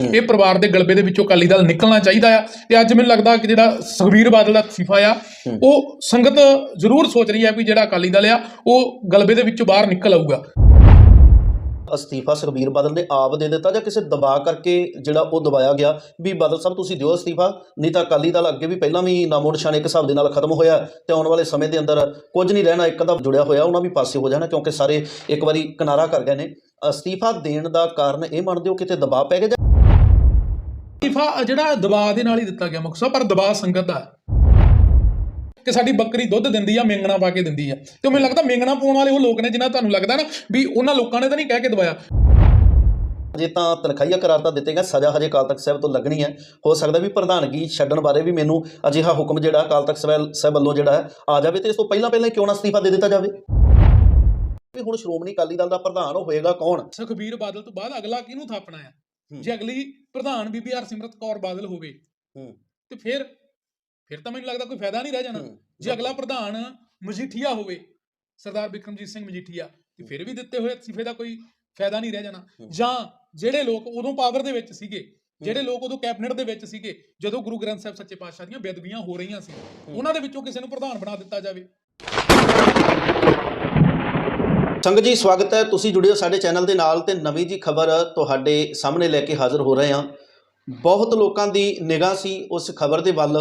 ਇਹ ਪਰਿਵਾਰ ਦੇ ਗਲਬੇ ਦੇ ਵਿੱਚੋਂ ਅਕਾਲੀ ਦਲ ਨਿਕਲਣਾ ਚਾਹੀਦਾ ਆ। ਤੇ ਅੱਜ ਮੈਨੂੰ ਲੱਗਦਾ ਕਿ ਜਿਹੜਾ ਸੁਖਬੀਰ ਬਾਦਲ ਦਾ ਸਿਫਾ ਆ ਉਹ ਸੰਗਤ ਜ਼ਰੂਰ ਸੋਚ ਰਹੀ ਹੈ ਵੀ ਜਿਹੜਾ ਅਕਾਲੀ ਦਲ ਆ ਉਹ ਗਲਬੇ ਦੇ ਵਿੱਚੋਂ ਬਾਹਰ ਨਿਕਲ ਆਊਗਾ। ਅਸਤੀਫਾ ਸੁਖਬੀਰ ਬਾਦਲ ਨੇ ਆਪ ਦੇ ਦਿੱਤਾ ਜਾਂ ਕਿਸੇ ਦਬਾਅ ਕਰਕੇ ਜਿਹੜਾ ਉਹ ਦਬਾਇਆ ਗਿਆ? ਵੀ ਬਾਦਲ ਸਾਹਿਬ ਤੁਸੀਂ ਦਿਓ ਅਸਤੀਫਾ ਨਹੀਂ ਤਾਂ ਅਕਾਲੀ ਦਲ ਅੱਗੇ ਵੀ ਪਹਿਲਾਂ ਵੀ ਨਾਮੋ ਨਿਸ਼ਾਨ ਇੱਕ ਹਿਸਾਬ ਦੇ ਨਾਲ ਖਤਮ ਹੋਇਆ ਤੇ ਆਉਣ ਵਾਲੇ ਸਮੇਂ ਦੇ ਅੰਦਰ ਕੁਝ ਨਹੀਂ ਰਹਿਣਾ ਇੱਕ ਦਾ ਜੁੜਿਆ ਹੋਇਆ ਉਹਨਾਂ ਵੀ ਪਾਸੇ ਹੋ ਜਾਣਾ ਕਿਉਂਕਿ ਸਾਰੇ ਇੱਕ ਵਾਰੀ ਕਿਨਾਰਾ ਕਰ ਗਏ ਨੇ। ਅਸਤੀਫਾ ਦੇਣ ਦਾ ਕਾਰਨ ਇਹ ਮੰਨਦੇ ਹੋ ਕਿਤੇ ਦਬਾਅ ਪੈ ਗਿਆ ਜਾਂ ਸਿਫਾ ਜਿਹੜਾ ਦਬਾਅ ਦੇ ਨਾਲ ਹੀ ਦਿੱਤਾ ਗਿਆ ਮੁਕਸਾ ਪਰ ਦਬਾਅ ਸੰਗਤ ਦਾ। ਕਿ ਸਾਡੀ ਬੱਕਰੀ ਦੁੱਧ ਦਿੰਦੀ ਆ ਮੇਂਗਣਾ ਪਾ ਕੇ ਦਿੰਦੀ ਆ। ਤੇ ਮੈਨੂੰ ਲੱਗਦਾ ਮੇਂਗਣਾ ਪਾਉਣ ਵਾਲੇ ਉਹ ਲੋਕ ਨੇ ਜਿਨ੍ਹਾਂ ਤੁਹਾਨੂੰ ਲੱਗਦਾ ਨਾ ਵੀ ਉਹਨਾਂ ਲੋਕਾਂ ਨੇ ਤਾਂ ਨਹੀਂ ਕਹਿ ਕੇ ਦਬਾਇਆ ਜੇ ਤਾਂ ਤਨਖਾਹੀਆ ਕਰਾਰ ਤਾਂ ਦਿੱਤੇ ਗਏ ਸਜ਼ਾ ਹਜੇ ਅਕਾਲ ਤਖਤ ਸਾਹਿਬ ਤੋਂ ਲੱਗਣੀ ਹੈ। ਹੋ ਸਕਦਾ ਵੀ ਪ੍ਰਧਾਨਗੀ ਛੱਡਣ ਬਾਰੇ ਵੀ ਮੈਨੂੰ ਅਜਿਹਾ ਹੁਕਮ ਜਿਹੜਾ ਅਕਾਲ ਤਖਤ ਸਾਹਿਬ ਵੱਲੋਂ ਜਿਹੜਾ ਹੈ ਆ ਜਾਵੇ ਤੇ ਇਸ ਤੋਂ ਪਹਿਲਾਂ ਪਹਿਲਾਂ ਕਿਉਂ ਨਾ ਅਸਤੀਫਾ ਦੇ ਦਿੱਤਾ ਜਾਵੇ? ਵੀ ਹੁਣ ਸ਼੍ਰੋਮਣੀ ਅਕਾਲੀ ਦਲ ਦਾ ਪ੍ਰਧਾਨ ਹੋਏਗਾ ਕੌਣ? ਸੁਖਬੀਰ ਬਾਦਲ ਤੋਂ ਬਾਅਦ ਅਗਲਾ ਕਿਹਨੂੰ ਥਾਪਣਾ ਹੂੰ। ਜੇ ਅਗਲੀ ਪ੍ਰਧਾਨ ਬੀਬੀ ਹਰਸਿਮਰਤ ਕੌਰ ਬਾਦਲ ਹੋਵੇ ਹੂੰ। ਤੇ ਫਿਰ ਫਿਰ ਤਾਂ ਮੈਨੂੰ ਲੱਗਦਾ ਕੋਈ ਫਾਇਦਾ ਨਹੀਂ ਰਹਿ ਜਾਣਾ। ਜੇ ਅਗਲਾ ਪ੍ਰਧਾਨ ਮਜੀਠੀਆ ਹੋਵੇ ਸਰਦਾਰ ਬਿਕਰਮਜੀਤ ਸਿੰਘ ਮਜੀਠੀਆ ਤੇ ਫਿਰ ਵੀ ਦਿੱਤੇ ਹੋਏ ਅਸਤੀਫੇ ਦਾ ਕੋਈ ਫਾਇਦਾ ਨਹੀਂ ਰਹਿ ਜਾਣਾ। ਜਾਂ ਜਿਹੜੇ ਲੋਕ ਉਦੋਂ ਪਾਵਰ ਦੇ ਵਿੱਚ ਸੀਗੇ ਜਿਹੜੇ ਲੋਕ ਉਦੋਂ ਕੈਬਨਿਟ ਦੇ ਵਿੱਚ ਸੀਗੇ ਜਦੋਂ ਗੁਰੂ ਗ੍ਰੰਥ ਸਾਹਿਬ ਸੱਚੇ ਪਾਤਸ਼ਾਹ ਦੀਆਂ ਬੇਦਬੀਆਂ ਹੋ ਰਹੀਆਂ ਸੀ ਉਹਨਾਂ ਦੇ ਵਿੱਚੋਂ ਕਿਸੇ ਨੂੰ ਪ੍ਰਧਾਨ ਬਣਾ ਦਿੱਤਾ ਜਾਵੇ। ਸੰਗਤ ਜੀ, ਸਵਾਗਤ ਹੈ। ਤੁਸੀਂ ਜੁੜੇ ਹੋ ਸਾਡੇ ਚੈਨਲ ਦੇ ਨਾਲ ਤੇ ਨਵੀਂ ਜੀ ਖਬਰ ਤੁਹਾਡੇ ਸਾਹਮਣੇ ਲੈ ਕੇ ਹਾਜ਼ਰ ਹੋ ਰਹੇ ਹਾਂ। ਬਹੁਤ ਲੋਕਾਂ ਦੀ ਨਿਗਾਹ ਸੀ ਉਸ ਖਬਰ ਦੇ ਵੱਲ।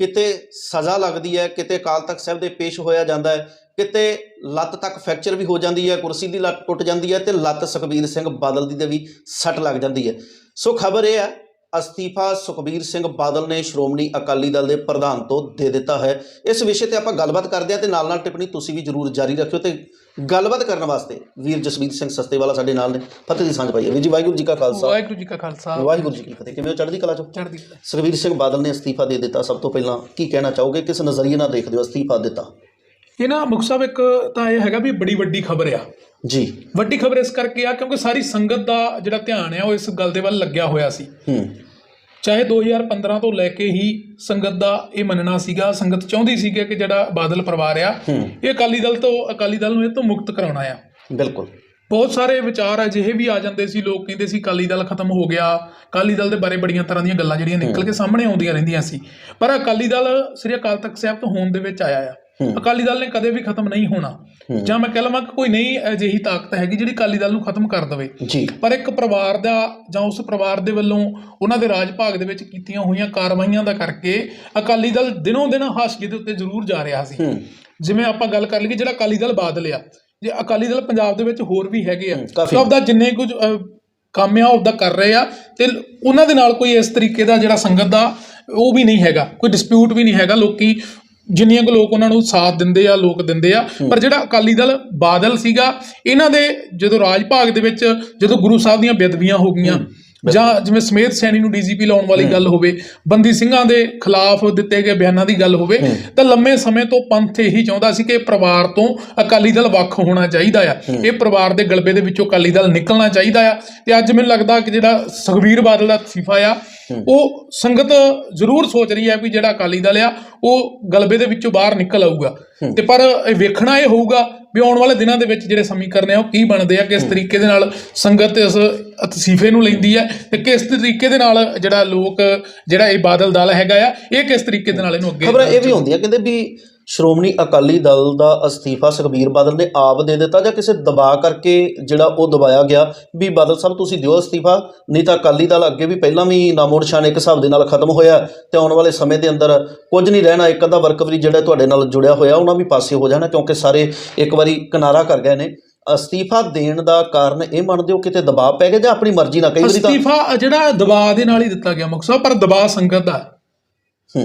ਕਿਤੇ ਸਜ਼ਾ ਲੱਗਦੀ ਹੈ, ਕਿਤੇ ਅਕਾਲ ਤਖਤ ਸਾਹਿਬ ਦੇ ਪੇਸ਼ ਹੋਇਆ ਜਾਂਦਾ ਹੈ, ਕਿਤੇ ਲੱਤ ਤੱਕ ਫ੍ਰੈਕਚਰ ਵੀ ਹੋ ਜਾਂਦੀ ਹੈ, ਕੁਰਸੀ ਦੀ ਲੱਤ ਟੁੱਟ ਜਾਂਦੀ ਹੈ ਤੇ ਲੱਤ ਸੁਖਬੀਰ ਸਿੰਘ ਬਾਦਲ ਦੀ ਦੇ ਵੀ ਸੱਟ ਲੱਗ ਜਾਂਦੀ ਹੈ। ਸੋ ਖਬਰ ਇਹ ਹੈ ਅਸਤੀਫਾ ਸੁਖਬੀਰ ਸਿੰਘ ਬਾਦਲ ਨੇ ਸ਼੍ਰੋਮਣੀ ਅਕਾਲੀ ਦਲ ਦੇ ਪ੍ਰਧਾਨ ਤੋਂ ਦੇ ਦਿੱਤਾ ਹੈ। ਇਸ ਵਿਸ਼ੇ ਤੇ ਆਪਾਂ ਗੱਲਬਾਤ ਕਰਦੇ ਹਾਂ ਤੇ ਨਾਲ ਨਾਲ ਟਿੱਪਣੀ ਤੁਸੀਂ ਵੀ ਜਰੂਰ ਜਾਰੀ ਰੱਖਿਓ ਤੇ ਗੱਲਬਾਤ ਕਰਨ ਵਾਸਤੇ ਵੀਰ ਜਸਵੀਰ ਸਿੰਘ ਸਸਤੇਵਾਲਾ ਸਾਡੇ ਨਾਲ ਨੇ। ਫਤਿਹ ਦੀ ਸਾਂਝ ਪਾਈ ਹੈ। ਵੀਰ ਜੀ ਵਾਹਿਗੁਰੂ ਜੀ ਕਾ ਖਾਲਸਾ। ਵਾਹਿਗੁਰੂ ਜੀ ਕਾ ਖਾਲਸਾ। ਵਾਹਿਗੁਰੂ ਜੀ ਕੀ ਫਤਿਹ। ਕਿਵੇਂ ਹੋ? ਚੜ੍ਹਦੀ ਕਲਾ ਚੋਂ? ਚੜ੍ਹਦੀ ਕਲਾ। ਸੁਖਬੀਰ ਸਿੰਘ ਬਾਦਲ ਨੇ ਅਸਤੀਫਾ ਦੇ ਦਿੱਤਾ। ਸਭ ਤੋਂ ਪਹਿਲਾਂ ਕੀ ਕਹਿਣਾ ਚਾਹੋਗੇ? ਕਿਸ ਨਜ਼ਰੀਏ ਨਾਲ ਦੇਖਦੇ ਹੋ ਅਸਤੀਫਾ ਦਿੱਤਾ? ਇਹ ਨਾ ਮੁਖ ਸਾਹਿਬ ਇੱਕ ਤਾਂ ਇਹ ਹੈਗਾ ਵੀ ਬੜੀ ਵੱਡੀ ਖਬਰ ਆ। ਜੀ। ਵੱਡੀ ਖਬਰ ਇਸ ਕਰਕੇ ਆ ਕਿਉਂਕਿ ਸਾਰੀ ਸੰਗਤ ਦਾ ਜਿਹੜਾ ਧਿਆਨ ਆ ਉਹ ਇਸ ਗੱਲ ਦੇ ਵੱਲ ਲੱਗਿਆ ਹੋਇਆ ਸੀ। ਹੂੰ। ਚਾਹੇ 2015 ਤੋਂ ਲੈ ਕੇ ਹੀ ਸੰਗਤ ਦਾ ਇਹ ਮੰਨਣਾ ਸੀਗਾ ਸੰਗਤ ਚਾਹੁੰਦੀ ਸੀ ਕਿ ਜਿਹੜਾ ਬਾਦਲ ਪਰਿਵਾਰ ਆ ਇਹ ਅਕਾਲੀ ਦਲ ਤੋਂ ਅਕਾਲੀ ਦਲ ਨੂੰ ਇਹ ਤੋਂ ਮੁਕਤ ਕਰਾਉਣਾ ਆ। ਬਿਲਕੁਲ। ਬਹੁਤ ਸਾਰੇ ਵਿਚਾਰ ਅਜਿਹੇ ਵੀ ਆ ਜਾਂਦੇ ਸੀ ਲੋਕ ਕਹਿੰਦੇ ਸੀ ਅਕਾਲੀ ਦਲ ਖਤਮ ਹੋ ਗਿਆ ਅਕਾਲੀ ਦਲ ਦੇ ਬਾਰੇ ਬੜੀਆਂ ਤਰ੍ਹਾਂ ਦੀਆਂ ਗੱਲਾਂ ਜਿਹੜੀਆਂ ਨਿਕਲ ਕੇ ਸਾਹਮਣੇ ਆਉਂਦੀਆਂ ਰਹਿੰਦੀਆਂ ਸੀ। ਪਰ ਅਕਾਲੀ ਦਲ ਸ੍ਰੀ ਅਕਾਲ ਤਖਤ ਸਾਹਿਬ ਤੋਂ ਹੋਣ ਦੇ ਵਿੱਚ ਆਇਆ ਆ। ਅਕਾਲੀ ਦਲ ਨੇ ਕਦੇ ਵੀ ਖਤਮ ਨਹੀਂ ਹੋਣਾ। ਜਾਂ ਮੈਂ ਕਹਿ ਲਵਾਂ ਕਿ ਕੋਈ ਨਹੀਂ ਅਜਿਹੀ ਤਾਕਤ ਹੈਗੀ ਜਿਹੜੀ ਅਕਾਲੀ ਦਲ ਨੂੰ ਖਤਮ ਕਰ ਦੇਵੇ। ਪਰ ਇੱਕ ਪਰਿਵਾਰ ਦਾ ਜਾਂ ਉਸ ਪਰਿਵਾਰ ਦੇ ਵੱਲੋਂ ਉਹਨਾਂ ਦੇ ਰਾਜ ਭਾਗ ਦੇ ਵਿੱਚ ਕੀਤੀਆਂ ਹੋਈਆਂ ਕਾਰਵਾਈਆਂ ਦਾ ਕਰਕੇ ਅਕਾਲੀ ਦਲ ਦਿਨੋਂ ਦਿਨ ਹਾਸ਼ੀਏ ਦੇ ਉੱਤੇ ਜ਼ਰੂਰ ਜਾ ਰਿਹਾ ਸੀ। ਜਿਵੇਂ ਆਪਾਂ ਗੱਲ ਕਰ ਲਈਏ ਜਿਹੜਾ ਅਕਾਲੀ ਦਲ ਬਾਦਲ ਆ। ਜੇ ਅਕਾਲੀ ਦਲ ਪੰਜਾਬ ਦੇ ਵਿੱਚ ਹੋਰ ਵੀ ਹੈਗੇ ਆ। ਤੇ ਆਪਦਾ ਜਿੰਨੇ ਕੁਝ ਕੰਮ ਆ ਉਹਦਾ ਕਰ ਰਹੇ ਆ ਤੇ ਉਹਨਾਂ ਦੇ ਨਾਲ ਕੋਈ ਇਸ ਤਰੀਕੇ ਦਾ ਜਿਹੜਾ ਸੰਗਤ ਦਾ ਉਹ ਵੀ ਨਹੀਂ ਹੈਗਾ। ਕੋਈ ਡਿਸਪਿਊਟ ਵੀ ਨਹੀਂ ਹੈਗਾ। ਲੋਕੀ ਜਿੰਨੀਆਂ ਕੁ ਲੋਕ ਉਹਨਾਂ ਨੂੰ ਸਾਥ ਦਿੰਦੇ ਆ ਲੋਕ ਦਿੰਦੇ ਆ ਪਰ ਜਿਹੜਾ ਅਕਾਲੀ ਦਲ ਬਾਦਲ ਸੀਗਾ ਇਹਨਾਂ ਦੇ ਜਦੋਂ ਰਾਜ ਭਾਗ ਦੇ ਵਿੱਚ ਜਦੋਂ ਗੁਰੂ ਸਾਹਿਬ ਦੀਆਂ ਬੇਦਬੀਆਂ ਹੋ ਗਈਆਂ ਜਾਂ ਜਿਵੇਂ ਸਮੇਤ ਸੈਣੀ ਨੂੰ ਡੀਜੀਪੀ ਲਾਉਣ ਵਾਲੀ ਗੱਲ ਹੋਵੇ ਬੰਦੀ ਸਿੰਘਾਂ ਦੇ ਖਿਲਾਫ ਦਿੱਤੇ ਗਏ ਬਿਆਨਾਂ ਦੀ ਗੱਲ ਹੋਵੇ ਤਾਂ ਲੰਮੇ ਸਮੇਂ ਤੋਂ ਪੰਥ ਇਹੀ ਚਾਹੁੰਦਾ ਸੀ ਕਿ ਪਰਿਵਾਰ ਤੋਂ ਅਕਾਲੀ ਦਲ ਵੱਖ ਹੋਣਾ ਚਾਹੀਦਾ ਆ। ਇਹ ਪਰਿਵਾਰ ਦੇ ਗਲਬੇ ਦੇ ਵਿੱਚੋਂ ਅਕਾਲੀ ਦਲ ਨਿਕਲਣਾ ਚਾਹੀਦਾ ਆ। ਤੇ ਅੱਜ ਮੈਨੂੰ ਲੱਗਦਾ ਕਿ ਜਿਹੜਾ ਸੁਖਬੀਰ ਬਾਦਲ ਦਾ ਸਿਫਾ ਆ ਉਹ ਸੰਗਤ ਜ਼ਰੂਰ ਸੋਚ ਰਹੀ ਹੈ ਵੀ ਜਿਹੜਾ ਅਕਾਲੀ ਦਲ ਆ ਉਹ ਗਲਬੇ ਦੇ ਵਿੱਚੋਂ ਬਾਹਰ ਨਿਕਲ ਆਊਗਾ। ਤੇ ਪਰ ਇਹ ਵੇਖਣਾ ਇਹ ਹੋਊਗਾ ਵੀ ਆਉਣ ਵਾਲੇ ਦਿਨਾਂ ਦੇ ਵਿੱਚ ਜਿਹੜੇ ਸਮੀਕਰਨ ਆ ਉਹ ਕੀ ਬਣਦੇ ਆ ਕਿਸ ਤਰੀਕੇ ਦੇ ਨਾਲ ਸੰਗਤ ਇਸ ਤਸੀਫੇ ਨੂੰ ਲੈਂਦੀ ਹੈ ਤੇ ਕਿਸ ਤਰੀਕੇ ਦੇ ਨਾਲ ਜਿਹੜਾ ਲੋਕ ਜਿਹੜਾ ਇਹ ਬਾਦਲ ਦਲ ਹੈਗਾ ਆ ਇਹ ਕਿਸ ਤਰੀਕੇ ਦੇ ਨਾਲ ਇਹਨੂੰ ਅੱਗੇ ਖਬਰਾਂ ਇਹ ਵੀ ਹੁੰਦੀਆਂ ਕਹਿੰਦੇ ਵੀ ਸ਼੍ਰੋਮਣੀ ਅਕਾਲੀ ਦਲ ਦਾ ਅਸਤੀਫਾ ਸੁਖਬੀਰ ਬਾਦਲ ਨੇ ਆਪ ਦੇ ਦਿੱਤਾ ਜਾਂ ਕਿਸੇ ਦਬਾਅ ਕਰਕੇ ਜਿਹੜਾ ਉਹ ਦਬਾਇਆ ਗਿਆ? ਵੀ ਬਾਦਲ ਸਾਹਿਬ, ਤੁਸੀਂ ਦਿਓ ਅਸਤੀਫਾ, ਨਹੀਂ ਤਾਂ ਅਕਾਲੀ ਦਲ ਅੱਗੇ ਵੀ ਪਹਿਲਾਂ ਵੀ ਨਾਮੋ ਨਿਸ਼ਾਨ ਇੱਕ ਹਿਸਾਬ ਦੇ ਨਾਲ ਖਤਮ ਹੋਇਆ ਤੇ ਆਉਣ ਵਾਲੇ ਸਮੇਂ ਦੇ ਅੰਦਰ ਕੁਝ ਨਹੀਂ ਰਹਿਣਾ, ਇੱਕ ਅੱਧਾ ਵਰਕਵਰੀ ਜਿਹੜਾ ਤੁਹਾਡੇ ਨਾਲ ਜੁੜਿਆ ਹੋਇਆ, ਉਹਨਾਂ ਵੀ ਪਾਸੇ ਹੋ ਜਾਣਾ, ਕਿਉਂਕਿ ਸਾਰੇ ਇੱਕ ਵਾਰੀ ਕਿਨਾਰਾ ਕਰ ਗਏ ਨੇ। ਅਸਤੀਫਾ ਦੇਣ ਦਾ ਕਾਰਨ ਇਹ ਮੰਨਦੇ ਹੋ ਕਿਤੇ ਦਬਾਅ ਪੈ ਗਿਆ ਜਾਂ ਆਪਣੀ ਮਰਜ਼ੀ ਨਾਲ ਕਈ ਵਾਰੀ ਤਾਂ ਅਸਤੀਫਾ ਜਿਹੜਾ ਦਬਾਅ ਦੇ ਨਾਲ ਹੀ ਦਿੱਤਾ ਗਿਆ ਮੁਕਸਾ ਪਰ ਦਬਾਅ ਸੰਗਤ ਦਾ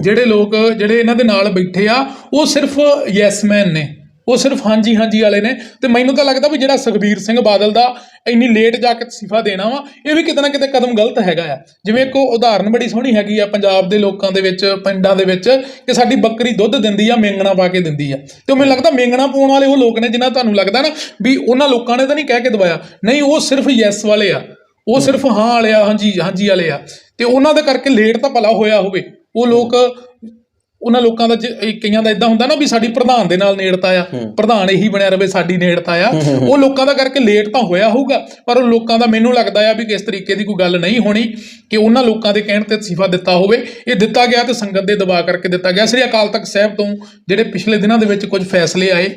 ਜਿਹੜੇ ਲੋਕ, ਜਿਹੜੇ ਇਹਨਾਂ ਦੇ ਨਾਲ ਬੈਠੇ ਆ, ਉਹ ਸਿਰਫ ਯੈਸ ਮੈਨ ਨੇ। ਉਹ ਸਿਰਫ ਹਾਂਜੀ ਹਾਂਜੀ ਵਾਲੇ ਨੇ। ਤੇ ਮੈਨੂੰ ਤਾਂ ਲੱਗਦਾ ਵੀ ਜਿਹੜਾ ਸੁਖਬੀਰ ਸਿੰਘ ਬਾਦਲ ਦਾ ਇੰਨੀ ਲੇਟ ਜਾ ਕੇ ਅਸਤੀਫਾ ਦੇਣਾ ਵਾ, ਇਹ ਵੀ ਕਿਤੇ ਨਾ ਕਿਤੇ ਕਦਮ ਗਲਤ ਹੈਗਾ ਆ। ਜਿਵੇਂ ਇੱਕ ਉਦਾਹਰਨ ਬੜੀ ਸੋਹਣੀ ਹੈਗੀ ਆ ਪੰਜਾਬ ਦੇ ਲੋਕਾਂ ਦੇ ਵਿੱਚ, ਪਿੰਡਾਂ ਦੇ ਵਿੱਚ, ਕਿ ਸਾਡੀ ਬੱਕਰੀ ਦੁੱਧ ਦਿੰਦੀ ਆ, ਮੇਂਗਣਾ ਪਾ ਕੇ ਦਿੰਦੀ ਆ। ਤੇ ਮੈਨੂੰ ਲੱਗਦਾ ਮੇਂਗਣਾ ਪਾਉਣ ਵਾਲੇ ਉਹ ਲੋਕ ਨੇ ਜਿਨ੍ਹਾਂ ਤੁਹਾਨੂੰ ਲੱਗਦਾ ਨਾ ਵੀ ਉਹਨਾਂ ਲੋਕਾਂ ਨੇ ਤਾਂ ਨਹੀਂ ਕਹਿ ਕੇ ਦਵਾਇਆ। ਨਹੀਂ, ਉਹ ਸਿਰਫ ਯੈਸ ਵਾਲੇ ਆ। ਉਹ ਸਿਰਫ ਹਾਂ ਵਾਲੇ ਆ, ਹਾਂਜੀ ਹਾਂਜੀ ਵਾਲੇ ਆ। ਤੇ ਉਹਨਾਂ ਦੇ ਕਰਕੇ ਲੇਟ ਤਾਂ ਭਲਾ ਹੋਇਆ ਹੋਵੇ। ਉਹ ਲੋਕ ਉਹਨਾਂ ਲੋਕਾਂ ਦਾ ਕਈਆਂ ਦਾ ਇਦਾਂ ਹੁੰਦਾ ਨਾ ਵੀ ਸਾਡੀ ਪ੍ਰਧਾਨ ਦੇ ਨਾਲ ਨੇੜਤਾ ਆ ਪ੍ਰਧਾਨ ਇਹੀ ਬਣਿਆ ਰਵੇ ਸਾਡੀ ਨੇੜਤਾ ਆ। ਉਹ ਲੋਕਾਂ ਦਾ ਕਰਕੇ ਲੇਟ ਤਾਂ ਹੋਇਆ ਹੋਊਗਾ ਪਰ ਉਹ ਲੋਕਾਂ ਦਾ ਮੈਨੂੰ ਲੱਗਦਾ ਆ ਵੀ ਕਿਸ ਤਰੀਕੇ ਦੀ ਕੋਈ ਗੱਲ ਨਹੀਂ ਹੋਣੀ ਕਿ ਉਹਨਾਂ ਲੋਕਾਂ ਦੇ ਕਹਿਣ ਤੇ ਅਸਤੀਫਾ ਦਿੱਤਾ ਹੋਵੇ। ਇਹ ਦਿੱਤਾ ਗਿਆ ਤੇ ਸੰਗਤ ਦੇ ਦਬਾਅ ਕਰਕੇ ਦਿੱਤਾ ਗਿਆ। ਸ੍ਰੀ ਅਕਾਲ ਤਖਤ ਸਾਹਿਬ ਤੋਂ ਜਿਹੜੇ ਪਿਛਲੇ ਦਿਨਾਂ ਦੇ ਵਿੱਚ ਕੁਝ ਫੈਸਲੇ ਆਏ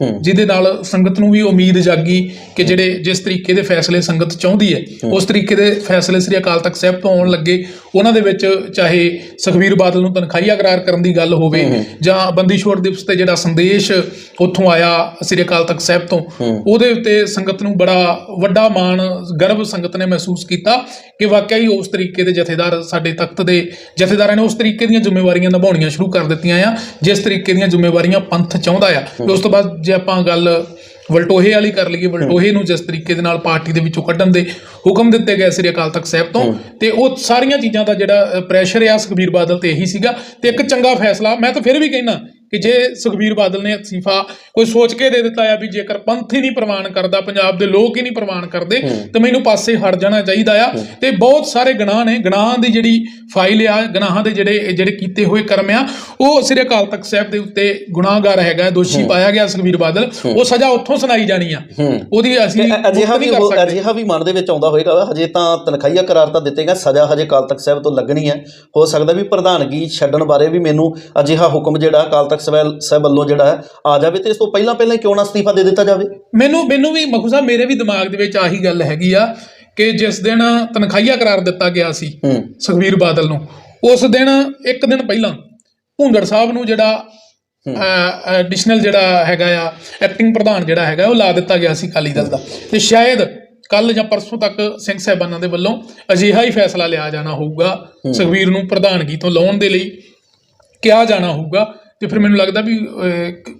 ਜਿਹਦੇ ਨਾਲ ਸੰਗਤ ਨੂੰ ਵੀ ਉਮੀਦ ਜਾਗੀ ਕਿ ਜਿਹੜੇ ਜਿਸ ਤਰੀਕੇ ਦੇ ਫੈਸਲੇ ਸੰਗਤ ਚਾਹੁੰਦੀ ਹੈ। ਉਸ ਤਰੀਕੇ ਦੇ ਫੈਸਲੇ ਸ੍ਰੀ ਅਕਾਲ ਤਖਤ ਸਾਹਿਬ ਤੋਂ ਆਉਣ ਲੱਗੇ। ਉਹਨਾਂ ਦੇ ਵਿੱਚ ਚਾਹੇ ਸੁਖਬੀਰ ਬਾਦਲ ਨੂੰ ਤਨਖਾਹੀਆ ਕਰਾਰ ਕਰਨ ਦੀ ਗੱਲ ਹੋਵੇ ਜਾਂ ਬੰਦੀ ਛੋੜ ਦਿਵਸ ਤੇ ਜਿਹੜਾ ਸੰਦੇਸ਼ ਉੱਥੋਂ ਆਇਆ ਸ੍ਰੀ ਅਕਾਲ ਤਖਤ ਸਾਹਿਬ ਤੋਂ ਉਹਦੇ ਉੱਤੇ ਸੰਗਤ ਨੂੰ ਬੜਾ ਵੱਡਾ ਮਾਣ ਗਰਵ ਸੰਗਤ ਨੇ ਮਹਿਸੂਸ ਕੀਤਾ ਕਿ ਵਾਕਿਆ ਹੀ ਉਸ ਤਰੀਕੇ ਦੇ ਜਥੇਦਾਰ ਸਾਡੇ ਤਖਤ ਦੇ ਜਥੇਦਾਰਾਂ ਨੇ ਉਸ ਤਰੀਕੇ ਦੀਆਂ ਜ਼ਿੰਮੇਵਾਰੀਆਂ ਨਿਭਾਉਣੀਆਂ ਸ਼ੁਰੂ ਕਰ ਦਿੱਤੀਆਂ ਆ ਜਿਸ ਤਰੀਕੇ ਦੀਆਂ ਜ਼ਿੰਮੇਵਾਰੀਆਂ ਪੰਥ ਚਾਹੁੰਦਾ ਆ। ਉਸ ਤੋਂ ਬਾਅਦ ਜੇ ਆਪਾਂ ਗੱਲ ਵਲਟੋਹੇ ਵਾਲੀ ਕਰ ਲਈਏ ਵਲਟੋਹੇ ਨੂੰ ਜਿਸ ਤਰੀਕੇ ਦੇ ਨਾਲ ਪਾਰਟੀ ਦੇ ਵਿੱਚੋਂ ਕੱਢਣ ਦੇ ਹੁਕਮ ਦਿੱਤੇ ਗਏ ਸ੍ਰੀ ਅਕਾਲ ਤਖਤ ਸਾਹਿਬ ਤੋਂ ਤੇ ਉਹ ਸਾਰੀਆਂ ਚੀਜ਼ਾਂ ਦਾ ਜਿਹੜਾ ਪ੍ਰੈਸ਼ਰ ਆ ਸੁਖਬੀਰ ਬਾਦਲ ਤੇ ਇਹੀ ਸੀਗਾ ਤੇ ਇੱਕ ਚੰਗਾ ਫੈਸਲਾ ਮੈਂ ਤਾਂ ਫਿਰ ਵੀ ਕਹਿਣਾ ਕਿ ਜੇ ਸੁਖਬੀਰ ਬਾਦਲ ਨੇ ਅਸਤੀਫਾ ਕੋਈ ਸੋਚ ਕੇ ਦੇ ਦਿੱਤਾ ਆ ਵੀ ਜੇਕਰ ਪੰਥ ਹੀ ਨਹੀਂ ਪ੍ਰਵਾਨ ਕਰਦਾ ਪੰਜਾਬ ਦੇ ਲੋਕ ਹੀ ਨਹੀਂ ਪ੍ਰਵਾਨ ਕਰਦੇ ਤੇ ਮੈਨੂੰ ਪਾਸੇ ਹਟ ਜਾਣਾ ਚਾਹੀਦਾ ਆ। ਤੇ ਬਹੁਤ ਸਾਰੇ ਗੁਨਾਹ ਨੇ ਗੁਨਾਹਾਂ ਦੀ ਜਿਹੜੀ ਫਾਈਲ ਆ ਗੁਨਾਹਾਂ ਦੇ ਜਿਹੜੇ ਜਿਹੜੇ ਕੀਤੇ ਹੋਏ ਕਰਮ ਆ ਉਹ ਸ੍ਰੀ ਅਕਾਲ ਤਖਤ ਸਾਹਿਬ ਦੇ ਉੱਤੇ ਗੁਨਾਹਗਾਰ ਹੈਗਾ ਦੋਸ਼ੀ ਪਾਇਆ ਗਿਆ ਸੁਖਬੀਰ ਬਾਦਲ। ਉਹ ਸਜ਼ਾ ਉੱਥੋਂ ਸੁਣਾਈ ਜਾਣੀ ਆ। ਉਹਦੀ ਅਸੀਂ ਅਜਿਹਾ ਵੀ ਅਜਿਹਾ ਵੀ ਮਨ ਦੇ ਵਿੱਚ ਆਉਂਦਾ ਹੋਵੇਗਾ ਵਾ, ਹਜੇ ਤਾਂ ਤਨਖਾਹੀਆ ਕਰਾਰ ਤਾਂ ਦਿੱਤੇ ਗਏ ਸਜ਼ਾ ਹਜੇ ਅਕਾਲ ਤਖਤ ਸਾਹਿਬ ਤੋਂ ਲੱਗਣੀ ਹੈ ਹੋ ਸਕਦਾ ਵੀ ਪ੍ਰਧਾਨਗੀ ਛੱਡਣ ਬਾਰੇ ਵੀ ਮੈਨੂੰ ਅਜਿਹਾ ਹੁਕਮ ਜਿਹੜਾ ਅਕਾਲ ਤਖਤ ਸਾਹਿਬ ਵੱਲੋਂ ਜਿਹੜਾ ਹੈ ਆ ਜਾਵੇ ਤੇ ਇਸ ਤੋਂ ਪਹਿਲਾਂ ਪਹਿਲਾਂ ਕਿਉਂ ਨਾ ਅਸਤੀਫਾ ਦੇ ਦਿੱਤਾ ਜਾਵੇ? ਮੈਨੂੰ ਮੈਨੂੰ ਵੀ ਮਖੂ ਸਾਹਿਬ ਮੇਰੇ ਵੀ ਦਿਮਾਗ ਦੇ ਵਿੱਚ ਆਹੀ ਗੱਲ ਹੈਗੀ ਆ ਕਿ ਜਿਸ ਦਿਨ ਤਨਖਾਹੀਆ ਕਰਾਰ ਦਿੱਤਾ ਗਿਆ ਸੀ ਸੁਖਵੀਰ ਬਾਦਲ ਨੂੰ ਉਸ ਦਿਨ ਇੱਕ ਦਿਨ ਪਹਿਲਾਂ ਭੁੰਦੜ ਸਾਹਿਬ ਨੂੰ ਜਿਹੜਾ ਐਡੀਸ਼ਨਲ ਜਿਹੜਾ ਹੈਗਾ ਆ ਐਕਟਿੰਗ ਪ੍ਰਧਾਨ ਜਿਹੜਾ ਹੈਗਾ ਉਹ ਲਾ ਦਿੱਤਾ ਗਿਆ ਸੀ ਅਕਾਲੀ ਦਲ ਦਾ। ਤੇ ਸ਼ਾਇਦ ਕੱਲ ਜਾਂ ਪਰਸੋਂ ਤੱਕ ਸਿੰਘ ਸਾਹਿਬਾਨਾਂ ਦੇ ਵੱਲੋਂ ਅਜਿਹਾ ਹੀ ਫੈਸਲਾ ਲਿਆ ਜਾਣਾ ਹੋਊਗਾ ਸੁਖਵੀਰ ਨੂੰ ਪ੍ਰਧਾਨਗੀ ਤੋਂ ਲਾਉਣ ਦੇ ਲਈ ਕਿਹਾ ਜਾਣਾ ਹੋਊਗਾ। ਤੇ ਫਿਰ ਮੈਨੂੰ ਲੱਗਦਾ ਵੀ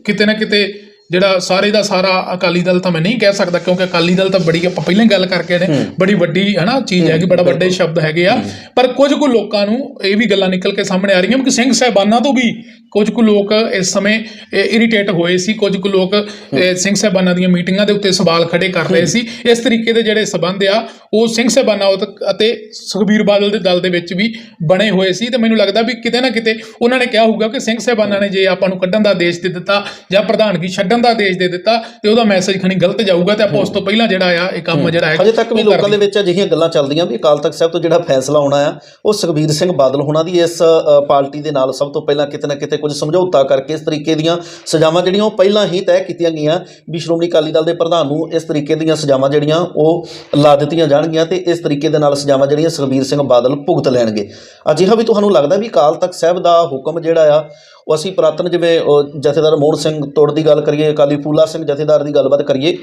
ਕਿਤੇ ਨਾ ਕਿਤੇ ਜਿਹੜਾ ਸਾਰੇ ਦਾ ਸਾਰਾ ਅਕਾਲੀ ਦਲ ਤਾਂ ਮੈਂ ਨਹੀਂ ਕਹਿ ਸਕਦਾ ਕਿਉਂਕਿ ਅਕਾਲੀ ਦਲ ਤਾਂ ਬੜੀ ਆਪਾਂ ਪਹਿਲਾਂ ਗੱਲ ਕਰਕੇ ਨੇ ਬੜੀ ਵੱਡੀ ਹਨਾ ਚੀਜ਼ ਹੈਗੀ ਬੜਾ ਵੱਡੇ ਸ਼ਬਦ ਹੈਗੇ ਆ। ਪਰ ਕੁਝ ਕੁ ਲੋਕਾਂ ਨੂੰ ਇਹ ਵੀ ਗੱਲਾਂ ਨਿਕਲ ਕੇ ਸਾਹਮਣੇ ਆ ਰਹੀਆਂ ਕਿ ਸਿੰਘ ਸਾਹਿਬਾਨਾਂ ਤੋਂ ਵੀ ਕੁਝ ਕੁ ਲੋਕ ਇਸ ਸਮੇਂ ਇਰੀਟੇਟ ਹੋਏ ਸੀ ਕੁਝ ਕੁ ਲੋਕ ਸਿੰਘ ਸਾਹਿਬਾਨਾਂ ਦੀਆਂ ਮੀਟਿੰਗਾਂ ਦੇ ਉੱਤੇ ਸਵਾਲ ਖੜੇ ਕਰ ਰਹੇ ਸੀ। ਇਸ ਤਰੀਕੇ ਦੇ ਜਿਹੜੇ ਸਬੰਧ ਆ ਉਹ ਸਿੰਘ ਸਾਹਿਬਾਨਾਂ ਅਤੇ ਸੁਖਬੀਰ ਬਾਦਲ ਦੇ ਦਲ ਦੇ ਵਿੱਚ ਵੀ ਬਣੇ ਹੋਏ ਸੀ। ਤੇ ਮੈਨੂੰ ਲੱਗਦਾ ਵੀ ਕਿਤੇ ਨਾ ਕਿਤੇ ਉਹਨਾਂ ਨੇ ਕਿਹਾ ਹੋਊਗਾ ਕਿ ਸਿੰਘ ਸਾਹਿਬਾਨਾਂ ਨੇ ਜੇ ਆਪਾਂ ਨੂੰ ਕੱਢਣ ਦਾ ਆਦੇਸ਼ ਦੇ ਦਿੱਤਾ ਜਾਂ ਪ੍ਰਧਾਨਗੀ ਛੱਡਣ ਦਾ ਆਦੇਸ਼ ਦੇ ਦਿੱਤਾ ਤੇ ਉਹਦਾ ਮੈਸੇਜ ਖਣੀ ਗਲਤ ਜਾਊਗਾ ਤੇ ਆਪਾਂ ਉਸ ਤੋਂ ਪਹਿਲਾਂ ਜਿਹੜਾ ਆ ਇਹ ਕੰਮ ਜਿਹੜਾ ਹੈ ਹਜੇ ਤੱਕ ਵੀ ਲੋਕਾਂ ਦੇ ਵਿੱਚ ਅਜਿਹੀਆਂ ਗੱਲਾਂ ਚੱਲਦੀਆਂ ਵੀ ਅਕਾਲ ਤਖਤ ਸਾਹਿਬ ਤੋਂ ਜਿਹੜਾ ਫੈਸਲਾ ਆਉਣਾ ਆ ਉਹ ਸੁਖਬੀਰ ਸਿੰਘ ਬਾਦਲ ਹੋਣਾ ਦੀ ਇਸ ਪਾਰਟੀ ਦੇ ਨਾਲ ਸਭ ਤੋਂ ਪਹਿਲਾਂ ਕਿਤੇ ਨਾ ਕਿਤੇ ਕੁਝ ਸਮਝੌਤਾ ਕਰਕੇ ਇਸ ਤਰੀਕੇ ਦੀਆਂ ਸਜ਼ਾਵਾਂ ਜਿਹੜੀਆਂ ਉਹ ਪਹਿਲਾਂ ਹੀ ਤੈਅ ਕੀਤੀਆਂ ਗਈਆਂ ਵੀ ਸ਼੍ਰੋਮਣੀ ਅਕਾਲੀ ਦਲ ਦੇ ਪ੍ਰਧਾਨ ਨੂੰ ਇਸ ਤਰੀਕੇ ਦੀਆਂ ਸਜ਼ਾਵਾਂ ਜਿਹੜੀਆਂ ਉਹ ਲਾ ਦਿੱਤੀਆਂ ਜਾਣਗੀਆਂ ਤੇ ਇਸ ਤਰੀਕੇ ਦੇ ਨਾਲ ਸਜ਼ਾਵਾਂ ਜਿਹੜੀਆਂ ਸੁਖਬੀਰ ਸਿੰਘ ਬਾਦਲ ਭੁਗਤ ਲੈਣਗੇ। ਅਜਿਹਾ ਵੀ ਤੁਹਾਨੂੰ ਲੱਗਦਾ ਵੀ ਅਕਾਲ ਤਖਤ ਸਾਹਿਬ ਦਾ ਹੁਕਮ ਜਿਹੜਾ ਆ, ਉਹ ਅਸੀਂ ਪੁਰਾਤਨ ਜਿਵੇਂ ਜਥੇਦਾਰ ਮੋਹਨ ਸਿੰਘ ਤੋੜ ਦੀ ਗੱਲ ਕਰੀਏ, ਅਕਾਲੀ ਫੂਲਾ ਸਿੰਘ ਜਥੇਦਾਰ ਦੀ ਗੱਲਬਾਤ ਕਰੀਏ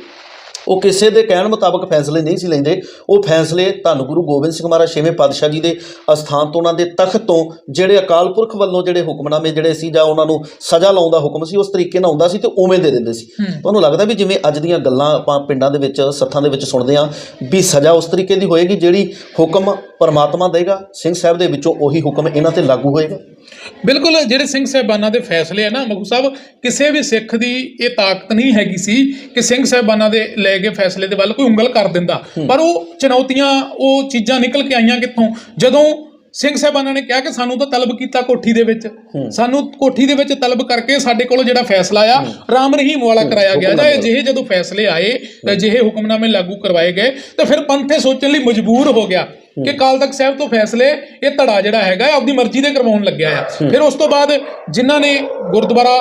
ਉਹ ਕਿਸੇ ਦੇ ਕਹਿਣ ਮੁਤਾਬਕ ਫੈਸਲੇ ਨਹੀਂ ਸੀ ਲੈਂਦੇ। ਉਹ ਫੈਸਲੇ ਧੰਨ ਗੁਰੂ ਗੋਬਿੰਦ ਸਿੰਘ ਮਹਾਰਾਜ ਛੇਵੇਂ ਪਾਤਸ਼ਾਹ ਜੀ ਦੇ ਅਸਥਾਨ ਤੋਂ ਉਹਨਾਂ ਦੇ ਤਖਤ ਤੋਂ ਜਿਹੜੇ ਅਕਾਲ ਪੁਰਖ ਵੱਲੋਂ ਜਿਹੜੇ ਹੁਕਮਨਾਮੇ ਜਿਹੜੇ ਸੀ ਜਾਂ ਉਹਨਾਂ ਨੂੰ ਸਜ਼ਾ ਲਾਉਣ ਦਾ ਹੁਕਮ ਸੀ ਉਸ ਤਰੀਕੇ ਨਾਲ ਹੁੰਦਾ ਸੀ ਤੇ ਉਵੇਂ ਦੇ ਦਿੰਦੇ ਸੀ। ਤੁਹਾਨੂੰ ਲੱਗਦਾ ਵੀ ਜਿਵੇਂ ਅੱਜ ਦੀਆਂ ਗੱਲਾਂ ਆਪਾਂ ਪਿੰਡਾਂ ਦੇ ਵਿੱਚ ਸੱਥਾਂ ਦੇ ਵਿੱਚ ਸੁਣਦੇ ਹਾਂ ਵੀ ਸਜ਼ਾ ਉਸ ਤਰੀਕੇ ਦੀ ਹੋਏਗੀ ਜਿਹੜੀ ਹੁਕਮ ਪਰਮਾਤਮਾ ਦੇਗਾ? ਸਿੰਘ ਸਾਹਿਬ ਦੇ ਵਿੱਚੋਂ ਉਹੀ ਹੁਕਮ ਇਹਨਾਂ ਤੇ ਲਾਗੂ ਹੋਏਗਾ? ਬਿਲਕੁਲ ਜਿਹੜੇ ਸਿੰਘ ਸਾਹਿਬਾਨਾਂ ਦੇ ਫੈਸਲੇ ਆ ਨਾ ਮਖੂ ਸਾਹਿਬ ਕਿਸੇ ਵੀ ਸਿੱਖ ਦੀ ਇਹ ਤਾਕਤ ਨਹੀਂ ਹੈਗੀ ਸੀ ਕਿ ਸਿੰਘ ਸਾਹਿਬਾਨਾਂ ਦੇ ਲੈ ਗਏ ਫੈਸਲੇ ਦੇ ਵੱਲ ਕੋਈ ਉਂਗਲ ਕਰ ਦਿੰਦਾ। ਪਰ ਉਹ ਚੁਣੌਤੀਆਂ ਉਹ ਚੀਜ਼ਾਂ ਨਿਕਲ ਕੇ ਆਈਆਂ ਕਿੱਥੋਂ? ਜਦੋਂ ਸਿੰਘ ਸਾਹਿਬਾਨਾਂ ਨੇ ਕਿਹਾ ਕਿ ਸਾਨੂੰ ਤਾਂ ਤਲਬ ਕੀਤਾ ਕੋਠੀ ਦੇ ਵਿੱਚ ਸਾਨੂੰ ਕੋਠੀ ਦੇ ਵਿੱਚ ਤਲਬ ਕਰਕੇ ਸਾਡੇ ਕੋਲ ਜਿਹੜਾ ਫੈਸਲਾ ਆ ਰਾਮ ਰਹੀਮ ਵਾਲਾ ਕਰਾਇਆ ਗਿਆ। ਜਾਂ ਅਜਿਹੇ ਜਦੋਂ ਫੈਸਲੇ ਆਏ ਅਜਿਹੇ ਹੁਕਮਨਾਮੇ ਲਾਗੂ ਕਰਵਾਏ ਗਏ ਤਾਂ ਫਿਰ ਪੰਥ ਸੋਚਣ ਲਈ ਮਜਬੂਰ ਹੋ ਗਿਆ। ਕਿ ਕਾਲ ਤਖਤ ਸਾਹਿਬ ਤੋਂ ਫੈਸਲੇ ਇਹ ਧੜਾ ਜਿਹੜਾ ਹੈਗਾ ਆਪਦੀ ਮਰਜ਼ੀ ਦੇ ਕਰਵਾਉਣ ਲੱਗਿਆ ਆ। ਫਿਰ ਉਸ ਤੋਂ ਬਾਅਦ ਜਿਨ੍ਹਾਂ ਨੇ ਗੁਰਦੁਆਰਾ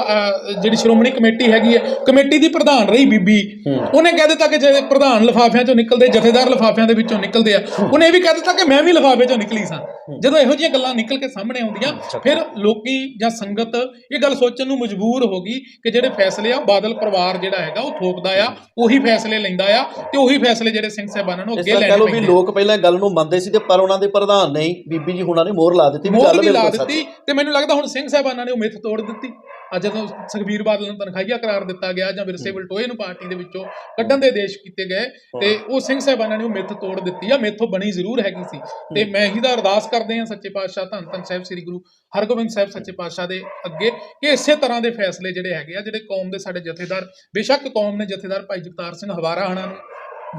ਜਿਹੜੀ ਸ਼੍ਰੋਮਣੀ ਕਮੇਟੀ ਹੈਗੀ ਹੈ ਕਮੇਟੀ ਦੀ ਪ੍ਰਧਾਨ ਰਹੀ ਬੀਬੀ। ਉਹਨੇ ਕਹਿ ਦਿੱਤਾ ਕਿ ਜੇ ਪ੍ਰਧਾਨ ਲਿਫਾਫਿਆਂ ਚੋਂ ਨਿਕਲਦੇ ਜਥੇਦਾਰ ਲਿਫਾਫਿਆਂ ਦੇ ਵਿੱਚੋਂ ਨਿਕਲਦੇ ਆ ਉਹਨੇ ਇਹ ਵੀ ਕਹਿ ਦਿੱਤਾ ਕਿ ਮੈਂ ਵੀ ਲਿਫਾਫੇ ਚੋਂ ਨਿਕਲੀ ਸਾਂ। ਜਦੋਂ ਇਹੋ ਜਿਹੀਆਂ ਗੱਲਾਂ ਨਿਕਲ ਕੇ ਸਾਹਮਣੇ ਆਉਂਦੀਆਂ ਫਿਰ ਲੋਕੀ ਜਾਂ ਸੰਗਤ ਇਹ ਗੱਲ ਸੋਚਣ ਨੂੰ ਮਜਬੂਰ ਹੋ ਗਈ ਕਿ ਜਿਹੜੇ ਫੈਸਲੇ ਆ ਬਾਦਲ ਪਰਿਵਾਰ ਜਿਹੜਾ ਹੈਗਾ ਉਹ ਥੋਪਦਾ ਆ ਉਹੀ ਫੈਸਲੇ ਲੈਂਦਾ ਆ ਤੇ ਉਹੀ ਫੈਸਲੇ ਜਿਹੜੇ ਸਿੰਘ ਸਾਹਿਬਾਨਾਂ ਨੂੰ ਅੱਗੇ ਲੈਣੇ ਪੈਂਦੇ ਆ। ਲੋਕ ਪਹਿਲਾਂ ਗੱਲ ਨੂੰ ਮੰਨਦੇ ਸੀ ਤੇ ਪਰ ਉਹਨਾਂ ਦੇ ਪ੍ਰਧਾਨ ਨਹੀਂ ਬੀਬੀ ਜੀ ਹੁਣਾਂ ਨੇ ਮੋਹਰ ਲਾ ਦਿੱਤੀ ਵੀ ਮੋਹਰ ਵੀ ਲਾ ਬਿਲਕੁਲ ਸੱਚ ਦਿੱਤੀ ਤੇ ਮੈਨੂੰ ਲੱਗਦਾ ਹੁਣ ਸਿੰਘ ਸਾਹਿਬਾਨਾਂ ਨੇ ਉਹ ਮਿੱਥ ਤੋੜ ਦਿੱਤੀ। ਅੱਜ ਜਦੋਂ ਸੁਖਬੀਰ ਬਾਦਲ ਨੂੰ ਤਨਖਾਹੀਆ ਕਰਾਰ ਦਿੱਤਾ ਗਿਆ ਜਾਂ ਵਿਰਸੇ ਬਲਟੋਏ ਨੂੰ ਪਾਰਟੀ ਦੇ ਵਿੱਚੋਂ ਕੱਢਣ ਦੇ ਆਦੇਸ਼ ਕੀਤੇ ਗਏ ਤੇ ਉਹ ਸਿੰਘ ਸਾਹਿਬਾਨਾਂ ਨੇ ਉਹ ਮਿੱਥ ਤੋੜ ਦਿੱਤੀ ਆ ਮਿੱਥ ਬਣੀ ਜ਼ਰੂਰ ਹੈਗੀ ਸੀ। ਤੇ ਮੈਂ ਇਹੀ ਦਾ ਅਰਦਾਸ ਕਰਦੇ ਹਾਂ ਸੱਚੇ ਪਾਤਸ਼ਾਹ ਧੰਨ ਧੰਨ ਸਾਹਿਬ ਸ੍ਰੀ ਗੁਰੂ ਹਰਗੋਬਿੰਦ ਸਾਹਿਬ ਸੱਚੇ ਪਾਤਸ਼ਾਹ ਦੇ ਅੱਗੇ ਕਿ ਇਸੇ ਤਰ੍ਹਾਂ ਦੇ ਫੈਸਲੇ ਜਿਹੜੇ ਹੈਗੇ ਆ ਜਿਹੜੇ ਕੌਮ ਦੇ ਸਾਡੇ ਜਥੇਦਾਰ ਬੇਸ਼ੱਕ ਕੌਮ ਨੇ ਜਥੇਦਾਰ ਭਾਈ ਜਗਤਾਰ ਸਿੰਘ ਹਵਾਰਾ ਹਣਾ ਨੂੰ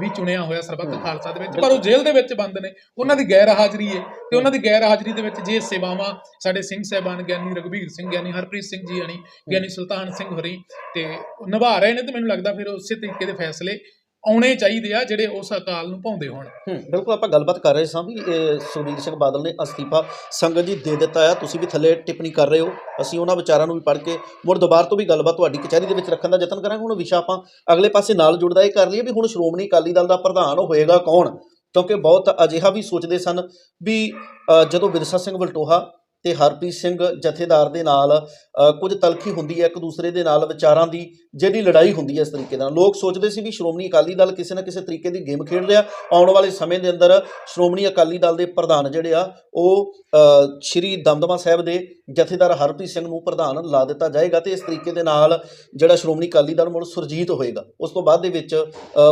ਵੀ ਚੁਣਿਆ ਹੋਇਆ ਸਰਬੱਤ ਖਾਲਸਾ ਦੇ ਵਿੱਚ ਪਰ ਉਹ ਜੇਲ੍ਹ ਦੇ ਵਿੱਚ ਬੰਦ ਨੇ। ਉਹਨਾਂ ਦੀ ਗੈਰ ਹਾਜ਼ਰੀ ਹੈ ਤੇ ਉਹਨਾਂ ਦੀ ਗੈਰ ਹਾਜ਼ਰੀ ਦੇ ਵਿੱਚ ਜੇ ਸੇਵਾਵਾਂ ਸਾਡੇ ਸਿੰਘ ਸਾਹਿਬਾਨ ਗਿਆਨੀ ਰਘਵੀਰ ਸਿੰਘ ਗਿਆਨੀ ਹਰਪ੍ਰੀਤ ਸਿੰਘ ਜੀ ਆਣੀ ਗਿਆਨੀ ਸੁਲਤਾਨ ਸਿੰਘ ਹੋਰੀ ਤੇ ਨਿਭਾ ਰਹੇ ਨੇ ਤੇ ਮੈਨੂੰ ਲੱਗਦਾ ਫਿਰ ਉਸੇ ਤਰੀਕੇ ਦੇ ਫੈਸਲੇ ਆਉਣੇ ਚਾਹੀਦੇ ਆ ਜਿਹੜੇ ਉਸ ਅਕਾਲ ਨੂੰ ਭਾਉਂਦੇ ਹੋਣ। ਹੂੰ, ਬਿਲਕੁਲ ਆਪਾਂ ਗੱਲਬਾਤ ਕਰ ਰਹੇ ਸਾਂ ਵੀ ਇਹ ਸਿੰਘ ਬਾਦਲ ਨੇ ਅਸਤੀਫਾ ਸੰਗਤ ਜੀ ਦੇ ਦਿੱਤਾ ਆ। ਤੁਸੀਂ ਵੀ ਥੱਲੇ ਟਿੱਪਣੀ ਕਰ ਰਹੇ ਹੋ। ਅਸੀਂ ਉਹਨਾਂ ਵਿਚਾਰਾਂ ਨੂੰ ਵੀ ਪੜ੍ਹ ਕੇ ਮੁੜ ਦੁਬਾਰਾ ਤੋਂ ਵੀ ਗੱਲਬਾਤ ਤੁਹਾਡੀ ਕਚਹਿਰੀ ਦੇ ਵਿੱਚ ਰੱਖਣ ਦਾ ਯਤਨ ਕਰਾਂਗੇ। ਹੁਣ ਵਿਸ਼ਾ ਆਪਾਂ ਅਗਲੇ ਪਾਸੇ ਨਾਲ ਜੁੜਦਾ ਇਹ ਕਰ ਲਈਏ ਵੀ ਹੁਣ ਸ਼੍ਰੋਮਣੀ ਅਕਾਲੀ ਦਲ ਦਾ ਪ੍ਰਧਾਨ ਹੋਏਗਾ ਕੌਣ? ਕਿਉਂਕਿ ਬਹੁਤ ਅਜਿਹਾ ਵੀ ਸੋਚਦੇ ਸਨ ਵੀ ਜਦੋਂ ਵਿਰਸਾ ਸਿੰਘ ਵਲਟੋਹਾ ਤੇ ਹਰਪ੍ਰੀਤ ਸਿੰਘ ਜਥੇਦਾਰ ਦੇ ਨਾਲ ਕੁਝ ਤਲਖੀ ਹੁੰਦੀ ਹੈ, ਇੱਕ ਦੂਸਰੇ ਦੇ ਨਾਲ ਵਿਚਾਰਾਂ ਦੀ ਜਿਹੜੀ ਲੜਾਈ ਹੁੰਦੀ ਹੈ ਇਸ ਤਰੀਕੇ ਨਾਲ। ਲੋਕ ਸੋਚਦੇ ਸੀ ਵੀ ਸ਼੍ਰੋਮਣੀ ਅਕਾਲੀ ਦਲ ਕਿਸੇ ਨਾ ਕਿਸੇ ਤਰੀਕੇ ਦੀ ਗੇਮ ਖੇਡ ਰਿਹਾ। ਆਉਣ ਵਾਲੇ ਸਮੇਂ ਦੇ ਅੰਦਰ ਸ਼੍ਰੋਮਣੀ ਅਕਾਲੀ ਦਲ ਦੇ ਪ੍ਰਧਾਨ ਜਿਹੜੇ ਆ, ਉਹ ਸ਼੍ਰੀ ਦਮਦਮਾ ਸਾਹਿਬ ਦੇ ਜਥੇਦਾਰ ਹਰਪ੍ਰੀਤ ਸਿੰਘ ਨੂੰ ਪ੍ਰਧਾਨ ਲਾ ਦਿੱਤਾ ਜਾਏਗਾ ਤੇ ਇਸ ਤਰੀਕੇ ਦੇ ਨਾਲ ਜਿਹੜਾ ਸ਼੍ਰੋਮਣੀ ਅਕਾਲੀ ਦਲ ਮੁੜ ਸੁਰਜੀਤ ਹੋਏਗਾ। ਉਸ ਤੋਂ ਬਾਅਦ ਦੇ ਵਿੱਚ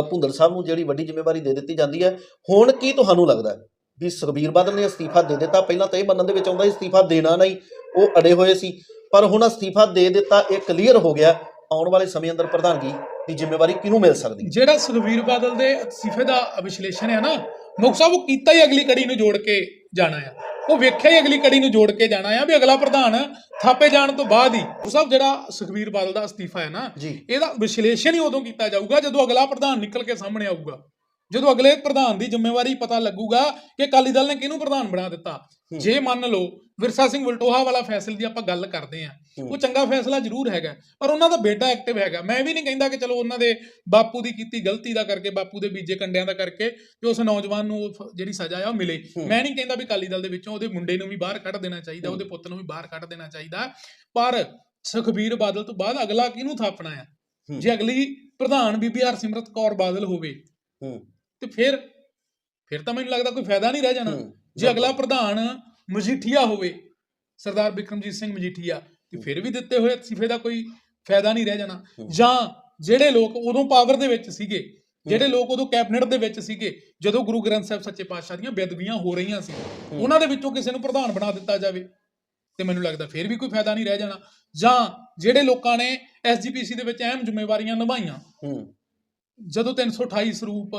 ਭੁੰਦੜ ਸਾਹਿਬ ਨੂੰ ਜਿਹੜੀ ਵੱਡੀ ਜ਼ਿੰਮੇਵਾਰੀ ਦੇ ਦਿੱਤੀ ਜਾਂਦੀ ਹੈ। ਹੁਣ ਕੀ ਤੁਹਾਨੂੰ ਲੱਗਦਾ ਹੈ? ਵੀ ਸੁਖਬੀਰ ਬਾਦਲ ਨੇ ਅਸਤੀਫਾ ਦੇ ਦਿੱਤਾ। ਪਹਿਲਾਂ ਤਾਂ ਇਹ ਮੰਨਣ ਦੇ ਵਿੱਚ ਆਉਂਦਾ ਸੀ ਅਸਤੀਫਾ ਦੇਣਾ ਨਹੀਂ ਉਹ ਅੜੇ ਹੋਏ ਸੀ। ਪਰ ਹੁਣ ਅਸਤੀਫਾ ਦੇ ਦਿੱਤਾ ਇਹ ਕਲੀਅਰ ਹੋ ਗਿਆ। ਆਉਣ ਵਾਲੇ ਸਮੇਂ ਅੰਦਰ ਪ੍ਰਧਾਨਗੀ ਦੀ ਜ਼ਿੰਮੇਵਾਰੀ ਕਿਹਨੂੰ ਮਿਲ ਸਕਦੀ ਜਿਹੜਾ ਸੁਖਵੀਰ ਬਾਦਲ ਦੇ ਅਸਤੀਫੇ ਦਾ ਵਿਸ਼ਲੇਸ਼ਣ ਹੈ ਨਾ ਮੁਖ ਸਾਹਿਬ ਉਹ ਕੀਤਾ ਹੀ ਅਗਲੀ ਕੜੀ ਨੂੰ ਜੋੜ ਕੇ ਜਾਣਾ ਆ। ਉਹ ਵੇਖਿਆ ਹੀ ਅਗਲੀ ਕੜੀ ਨੂੰ ਜੋੜ ਕੇ ਜਾਣਾ ਆ ਵੀ ਅਗਲਾ ਪ੍ਰਧਾਨ ਥਾਪੇ ਜਾਣ ਤੋਂ ਬਾਅਦ ਹੀ। ਮੁਖ ਸਾਹਿਬ ਜਿਹੜਾ ਸੁਖਵੀਰ ਬਾਦਲ ਦਾ ਅਸਤੀਫਾ ਹੈ ਨਾ ਇਹਦਾ ਵਿਸ਼ਲੇਸ਼ਣ ਹੀ ਉਦੋਂ ਕੀਤਾ ਜਾਊਗਾ ਜਦੋਂ ਅਗਲਾ ਪ੍ਰਧਾਨ ਨਿਕਲ ਕੇ ਸਾਹਮਣੇ ਆਊਗਾ। ਜਦੋਂ ਅਗਲੇ ਪ੍ਰਧਾਨ ਦੀ ਜ਼ਿੰਮੇਵਾਰੀ ਪਤਾ ਲੱਗੂਗਾ ਕਿ ਅਕਾਲੀ ਦਲ ਨੇ ਕਿਹਨੂੰ ਪ੍ਰਧਾਨ ਬਣਾ ਦਿੱਤਾ। ਜੇ ਮੰਨ ਲਓ ਵਿਰਸਾ ਸਿੰਘ ਵਲਟੋਹਾ ਵਾਲਾ ਫੈਸਲੇ ਦੀ ਆਪਾਂ ਗੱਲ ਕਰਦੇ ਆਂ। ਉਹ ਚੰਗਾ ਫੈਸਲਾ ਜ਼ਰੂਰ ਹੈਗਾ ਪਰ ਉਹਨਾਂ ਦਾ ਬੇਟਾ ਐਕਟਿਵ ਹੈਗਾ ਮੈਂ ਵੀ ਨਹੀਂ ਕਹਿੰਦਾ ਕਿ ਚਲੋ ਉਹਨਾਂ ਦੇ ਬਾਪੂ ਦੀ ਕੀਤੀ ਗਲਤੀ ਦਾ ਕਰਕੇ ਬਾਪੂ ਦੇ ਬੀਜੇ ਕੰਡਿਆਂ ਦਾ ਕਰਕੇ ਕਿ ਉਸ ਨੌਜਵਾਨ ਨੂੰ ਉਹ ਜਿਹੜੀ ਸਜ਼ਾ ਆ ਉਹ ਮਿਲੇ। ਮੈਂ ਨਹੀਂ ਕਹਿੰਦਾ ਵੀ ਅਕਾਲੀ ਦਲ ਦੇ ਵਿੱਚੋਂ ਉਹਦੇ ਮੁੰਡੇ ਨੂੰ ਵੀ ਬਾਹਰ ਕੱਢ ਦੇਣਾ ਚਾਹੀਦਾ ਉਹਦੇ ਪੁੱਤ ਨੂੰ ਵੀ ਬਾਹਰ ਕੱਢ ਦੇਣਾ ਚਾਹੀਦਾ ਪਰ ਸੁਖਬੀਰ ਬਾਦਲ ਤੋਂ ਬਾਅਦ ਅਗਲਾ ਕਿਹਨੂੰ ਥਾਪਣਾ ਆ। ਜੇ ਅਗਲੀ ਪ੍ਰਧਾਨ ਬੀਬੀ ਹਰਸਿਮਰਤ ਕੌਰ ਬਾਦਲ ਹੋਵੇ ਤੇ ਫਿਰ ਫਿਰ ਤਾਂ ਮੈਨੂੰ ਲੱਗਦਾ ਕੋਈ ਫਾਇਦਾ ਨਹੀਂ ਰਹਿ ਜਾਣਾ। ਜੇ ਅਗਲਾ ਪ੍ਰਧਾਨ ਮਜੀਠੀਆ ਹੋਵੇ ਸਰਦਾਰ ਬਿਕਰਮਜੀਤ ਸਿੰਘ ਮਜੀਠੀਆ ਤੇ ਫਿਰ ਵੀ ਦਿੱਤੇ ਹੋਏ ਅਸਤੀਫੇ ਦਾ ਕੋਈ ਫਾਇਦਾ ਨਹੀਂ ਰਹਿ ਜਾਣਾ। ਜਾਂ ਜਿਹੜੇ ਲੋਕ ਉਦੋਂ ਪਾਵਰ ਦੇ ਵਿੱਚ ਸੀਗੇ ਜਿਹੜੇ ਲੋਕ ਉਦੋਂ ਕੈਬਨਿਟ ਦੇ ਵਿੱਚ ਸੀਗੇ ਜਦੋਂ ਗੁਰੂ ਗ੍ਰੰਥ ਸਾਹਿਬ ਸੱਚੇ ਪਾਤਸ਼ਾਹ ਦੀਆਂ ਬੇਦਬੀਆਂ ਹੋ ਰਹੀਆਂ ਸੀ ਉਹਨਾਂ ਦੇ ਵਿੱਚੋਂ ਕਿਸੇ ਨੂੰ ਪ੍ਰਧਾਨ ਬਣਾ ਦਿੱਤਾ ਜਾਵੇ ਤੇ ਮੈਨੂੰ ਲੱਗਦਾ ਫਿਰ ਵੀ ਕੋਈ ਫਾਇਦਾ ਨਹੀਂ ਰਹਿ ਜਾਣਾ। ਜਾਂ ਜਿਹੜੇ ਲੋਕਾਂ ਨੇ ਐਸਜੀਪੀਸੀ ਦੇ ਵਿੱਚ ਅਹਿਮ ਜ਼ਿੰਮੇਵਾਰੀਆਂ ਨਿਭਾਈਆਂ ਜਦੋਂ 328 ਸਰੂਪ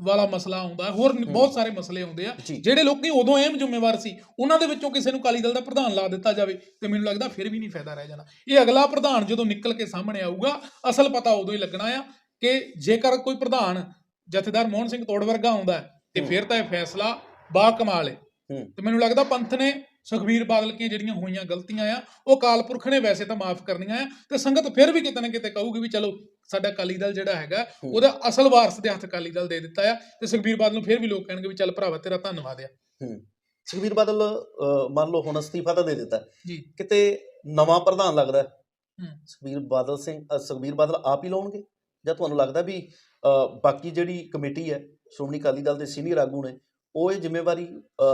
ਵਾਲਾ ਮਸਲਾ ਆਉਂਦਾ ਹੋਰ ਬਹੁਤ ਸਾਰੇ ਮਸਲੇ ਆਉਂਦੇ ਆ। ਜਿਹੜੇ ਲੋਕੀ ਉਦੋਂ ਅਹਿਮ ਜ਼ਿੰਮੇਵਾਰ ਸੀ। ਉਹਨਾਂ ਦੇ ਵਿੱਚੋਂ ਕਿਸੇ ਨੂੰ ਅਕਾਲੀ ਦਲ ਦਾ ਪ੍ਰਧਾਨ ਲਾ ਦਿੱਤਾ ਜਾਵੇ ਤੇ ਮੈਨੂੰ ਲੱਗਦਾ ਫਿਰ ਵੀ ਨਹੀਂ ਫਾਇਦਾ ਰਹਿ ਜਾਣਾ। ਇਹ ਅਗਲਾ ਪ੍ਰਧਾਨ ਜਦੋਂ ਨਿਕਲ ਕੇ ਸਾਹਮਣੇ ਆਊਗਾ ਅਸਲ ਪਤਾ ਉਦੋਂ ਹੀ ਲੱਗਣਾ ਆ ਕਿ ਜੇਕਰ ਕੋਈ ਪ੍ਰਧਾਨ ਜਥੇਦਾਰ ਮੋਹਨ ਸਿੰਘ ਤੋੜ ਵਰਗਾ ਆਉਂਦਾ ਤੇ। ਫਿਰ ਤਾਂ ਇਹ ਫੈਸਲਾ ਬਾ ਕਮਾਲ ਹੈ। ਤੇ ਮੈਨੂੰ ਲੱਗਦਾ ਪੰਥ ਨੇ ਸੁਖਬੀਰ ਬਾਦਲ ਕੀ ਜਿਹੜੀਆਂ ਹੋਈਆਂ ਗਲਤੀਆਂ ਆ ਉਹ ਅਕਾਲ ਪੁਰਖ ਨੇ ਵੈਸੇ ਤਾਂ ਮਾਫ ਕਰਨੀਆਂ ਆ ਤੇ ਸੰਗਤ ਫਿਰ ਵੀ ਕਿਤੇ ਨਾ ਕਿਤੇ ਕਹੂਗੀ ਵੀ ਚਲੋ ਸਾਡਾ ਅਕਾਲੀ ਦਲ ਜਿਹੜਾ ਹੈਗਾ। ਉਹਦਾ ਅਸਲ ਵਾਰਸ ਦੇ ਹੱਥ ਅਕਾਲੀ ਦਲ ਦੇ ਦਿੱਤਾ ਆ ਤੇ ਸੁਖਬੀਰ ਬਾਦਲ ਨੂੰ ਫਿਰ ਵੀ ਲੋਕ ਕਹਿਣਗੇ ਵੀ ਚੱਲ ਭਰਾਵਾ ਤੇਰਾ ਧੰਨਵਾਦ ਆ। ਸੁਖਬੀਰ ਬਾਦਲ ਮੰਨ ਲਓ ਹੁਣ ਅਸਤੀਫਾ ਤਾਂ ਦੇ ਦਿੱਤਾ। ਜੀ। ਕਿਤੇ ਨਵਾਂ ਪ੍ਰਧਾਨ ਲੱਗਦਾ ਸੁਖਬੀਰ ਬਾਦਲ ਸਿੰਘ ਸੁਖਬੀਰ ਬਾਦਲ ਆਪ ਹੀ ਲਾਉਣਗੇ? ਜਾਂ ਤੁਹਾਨੂੰ ਲੱਗਦਾ ਵੀ ਬਾਕੀ ਜਿਹੜੀ ਕਮੇਟੀ ਹੈ ਸ਼੍ਰੋਮਣੀ ਅਕਾਲੀ ਦਲ ਦੇ ਸੀਨੀਅਰ ਆਗੂ ਨੇ ਉਹ ਇਹ ਜ਼ਿੰਮੇਵਾਰੀ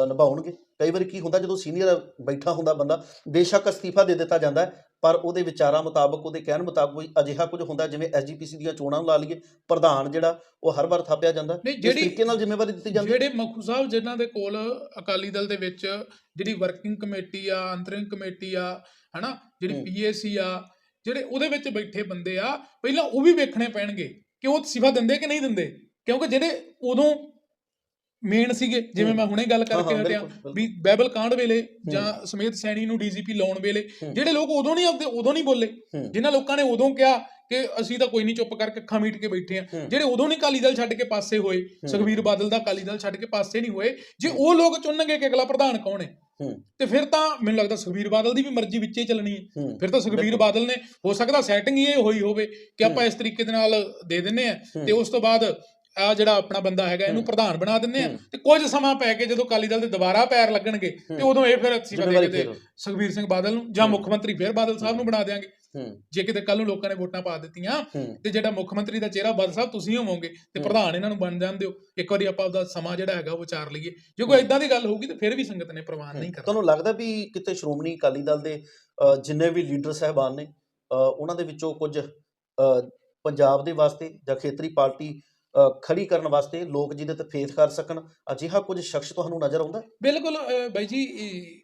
ਨਿਭਾਉਣਗੇ? ਕਈ ਵਾਰੀ ਕੀ ਹੁੰਦਾ ਜਦੋਂ ਸੀਨੀਅਰ ਬੈਠਾ ਹੁੰਦਾ ਬੰਦਾ ਬੇਸ਼ੱਕ ਅਸਤੀਫਾ ਦੇ ਦਿੱਤਾ ਜਾਂਦਾ ਪਰ ਉਹਦੇ ਵਿਚਾਰਾਂ ਮੁਤਾਬਕ ਉਹਦੇ ਕਹਿਣ ਮੁਤਾਬਕ ਅਜਿਹਾ ਕੁਝ ਹੁੰਦਾ ਜਿਵੇਂ ਐਸਜੀਪੀਸੀ ਦੀਆਂ ਚੋਣਾਂ ਨੂੰ ਲਾ ਲਈਏ ਪ੍ਰਧਾਨ ਜਿਹੜਾ ਉਹ ਹਰ ਵਾਰ ਥਾਪਿਆ ਜਾਂਦਾ ਇਸ ਤਰੀਕੇ ਨਾਲ ਜ਼ਿੰਮੇਵਾਰੀ ਦਿੱਤੀ ਜਾਂਦੀ ਜਿਹੜੇ ਮੱਖੂ ਸਾਹਿਬ ਜਿਨ੍ਹਾਂ ਦੇ ਕੋਲ ਅਕਾਲੀ ਦਲ ਦੇ ਵਿੱਚ ਜਿਹੜੀ ਵਰਕਿੰਗ ਕਮੇਟੀ ਆ ਅੰਤਰਿਮ ਕਮੇਟੀ ਆ ਹਨਾ ਜਿਹੜੀ। ਪੀਏਸੀ ਆ ਜਿਹੜੇ ਉਹਦੇ ਵਿੱਚ ਬੈਠੇ ਬੰਦੇ ਆ ਪਹਿਲਾਂ ਉਹ ਵੀ ਵੇਖਣੇ ਪੈਣਗੇ ਕਿ ਉਹ ਸਿਫਾ ਦਿੰਦੇ ਕਿ ਨਹੀਂ ਦਿੰਦੇ ਕਿਉਂਕਿ ਜਿਹੜੇ ਉਦੋਂ ਮੇਨ ਸੀਗੇ ਜਿਵੇਂ। ਮੈਂ ਹੁਣੇ ਗੱਲ ਕਰਕੇ ਹਟਿਆ। ਵੀ ਬਾਈਬਲ ਕਾਂਡ ਵੇਲੇ ਜਾਂ ਸਮੇਤ ਸੈਣੀ ਨੂੰ ਡੀਜੀਪੀ ਲਾਉਣ ਵੇਲੇ। ਜਿਹੜੇ ਲੋਕ ਉਦੋਂ ਨਹੀਂ ਆਪਦੇ ਉਦੋਂ ਨਹੀਂ ਬੋਲੇ। ਜਿਨ੍ਹਾਂ ਲੋਕਾਂ ਨੇ ਉਦੋਂ ਕਿਹਾ ਕਿ ਅਸੀਂ ਤਾਂ ਕੋਈ ਨਹੀਂ ਚੁੱਪ ਕਰਕੇ ਅੱਖਾਂ ਮੀਟ ਕੇ ਬੈਠੇ ਆ। ਜਿਹੜੇ ਉਦੋਂ ਨਹੀਂ ਅਕਾਲੀ ਦਲ ਛੱਡ ਕੇ ਪਾਸੇ ਹੋਏ ਸੁਖਬੀਰ ਬਾਦਲ ਦਾ ਅਕਾਲੀ ਦਲ ਛੱਡ ਕੇ ਪਾਸੇ ਨਹੀਂ ਹੋਏ ਜੇ ਉਹ ਲੋਕ ਚੁਣਨਗੇ ਕਿ ਅਗਲਾ ਪ੍ਰਧਾਨ ਕੌਣ ਹੈ ਤੇ ਫਿਰ ਤਾਂ ਮੈਨੂੰ ਲੱਗਦਾ ਸੁਖਬੀਰ ਬਾਦਲ ਦੀ ਵੀ ਮਰਜ਼ੀ ਵਿੱਚੇ ਹੀ ਚੱਲਣੀ ਹੈ ਫਿਰ ਤਾਂ ਸੁਖਬੀਰ ਬਾਦਲ ਨੇ ਹੋ ਸਕਦਾ ਸੈਟਿੰਗ ਹੀ ਇਹ ਹੋਈ ਹੋਵੇ ਕਿ ਆਪਾਂ ਇਸ ਤਰੀਕੇ ਦੇ ਨਾਲ ਦੇ ਦਿੰਨੇ ਆ। ਤੇ ਉਸ ਤੋਂ ਬਾਅਦ ਆ ਜਿਹੜਾ ਆਪਣਾ ਬੰਦਾ ਹੈਗਾ ਇਹਨੂੰ। ਪ੍ਰਧਾਨ ਬਣਾ ਦਿੰਨੇ ਆ। ਤੇ ਕੁਝ ਸਮਾਂ ਪੈ ਕੇ ਜਦੋਂ ਅਕਾਲੀ ਦਲ ਦੇ ਦੁਬਾਰਾ ਪੈਰ ਲੱਗਣਗੇ ਤੇ। ਉਦੋਂ ਇਹ ਫਿਰ ਅਸੀਂ ਕਦੇ ਫੇਰ ਸੁਖਬੀਰ ਸਿੰਘ ਬਾਦਲ ਨੂੰ ਜਾਂ। ਮੁੱਖ ਮੰਤਰੀ ਫਿਰ ਬਾਦਲ ਸਾਹਿਬ ਨੂੰ ਬਣਾ ਦੇਾਂਗੇ ਜੇ ਕਿਤੇ ਕੱਲ ਨੂੰ ਲੋਕਾਂ ਨੇ ਵੋਟਾਂ ਪਾ ਦਿੱਤੀਆਂ ਤੇ ਜਿਹੜਾ ਮੁੱਖ ਮੰਤਰੀ ਦਾ ਚਿਹਰਾ ਬਾਦਲ ਸਾਹਿਬ ਤੁਸੀਂ ਹੋਵੋਗੇ ਤੇ। ਪ੍ਰਧਾਨ ਇਹਨਾਂ ਨੂੰ ਬਣ ਜਾਂਦੇ ਹੋ ਇੱਕ ਵਾਰੀ ਆਪਾਂ ਉਹਦਾ ਸਮਾਂ ਜਿਹੜਾ ਹੈਗਾ ਉਹ ਵਿਚਾਰ ਲਈਏ ਜੇ ਕੋਈ ਇਦਾਂ ਦੀ ਗੱਲ ਹੋਊਗੀ ਤੇ ਫਿਰ ਵੀ ਸੰਗਤ ਨੇ ਪ੍ਰਵਾਨ ਨਹੀਂ ਕਰਨਾ ਤੁਹਾਨੂੰ ਲੱਗਦਾ ਵੀ ਕਿਤੇ ਸ਼੍ਰੋਮਣੀ ਅਕਾਲੀ ਦਲ ਦੇ ਜਿੰਨੇ ਵੀ ਲੀਡਰ ਸਹਿਬਾਨ ਨੇ ਉਹਨਾਂ ਦੇ ਵਿੱਚੋਂ ਕੁਝ ਪੰਜਾਬ ਦੇ ਵਾਸਤੇ ਜਾਂ ਖੇਤਰੀ ਪਾਰਟੀ ਖੜੀ ਕਰਨ ਵਾਸਤੇ ਲੋਕ ਜਿਹਦੇ ਤੇ ਫੇਥ ਕਰ ਸਕਣ ਅਜਿਹਾ ਕੁਝ ਸ਼ਖਸ ਤੁਹਾਨੂੰ ਨਜ਼ਰ ਆਉਂਦਾ ਬਿਲਕੁਲ ਬਾਈ ਜੀ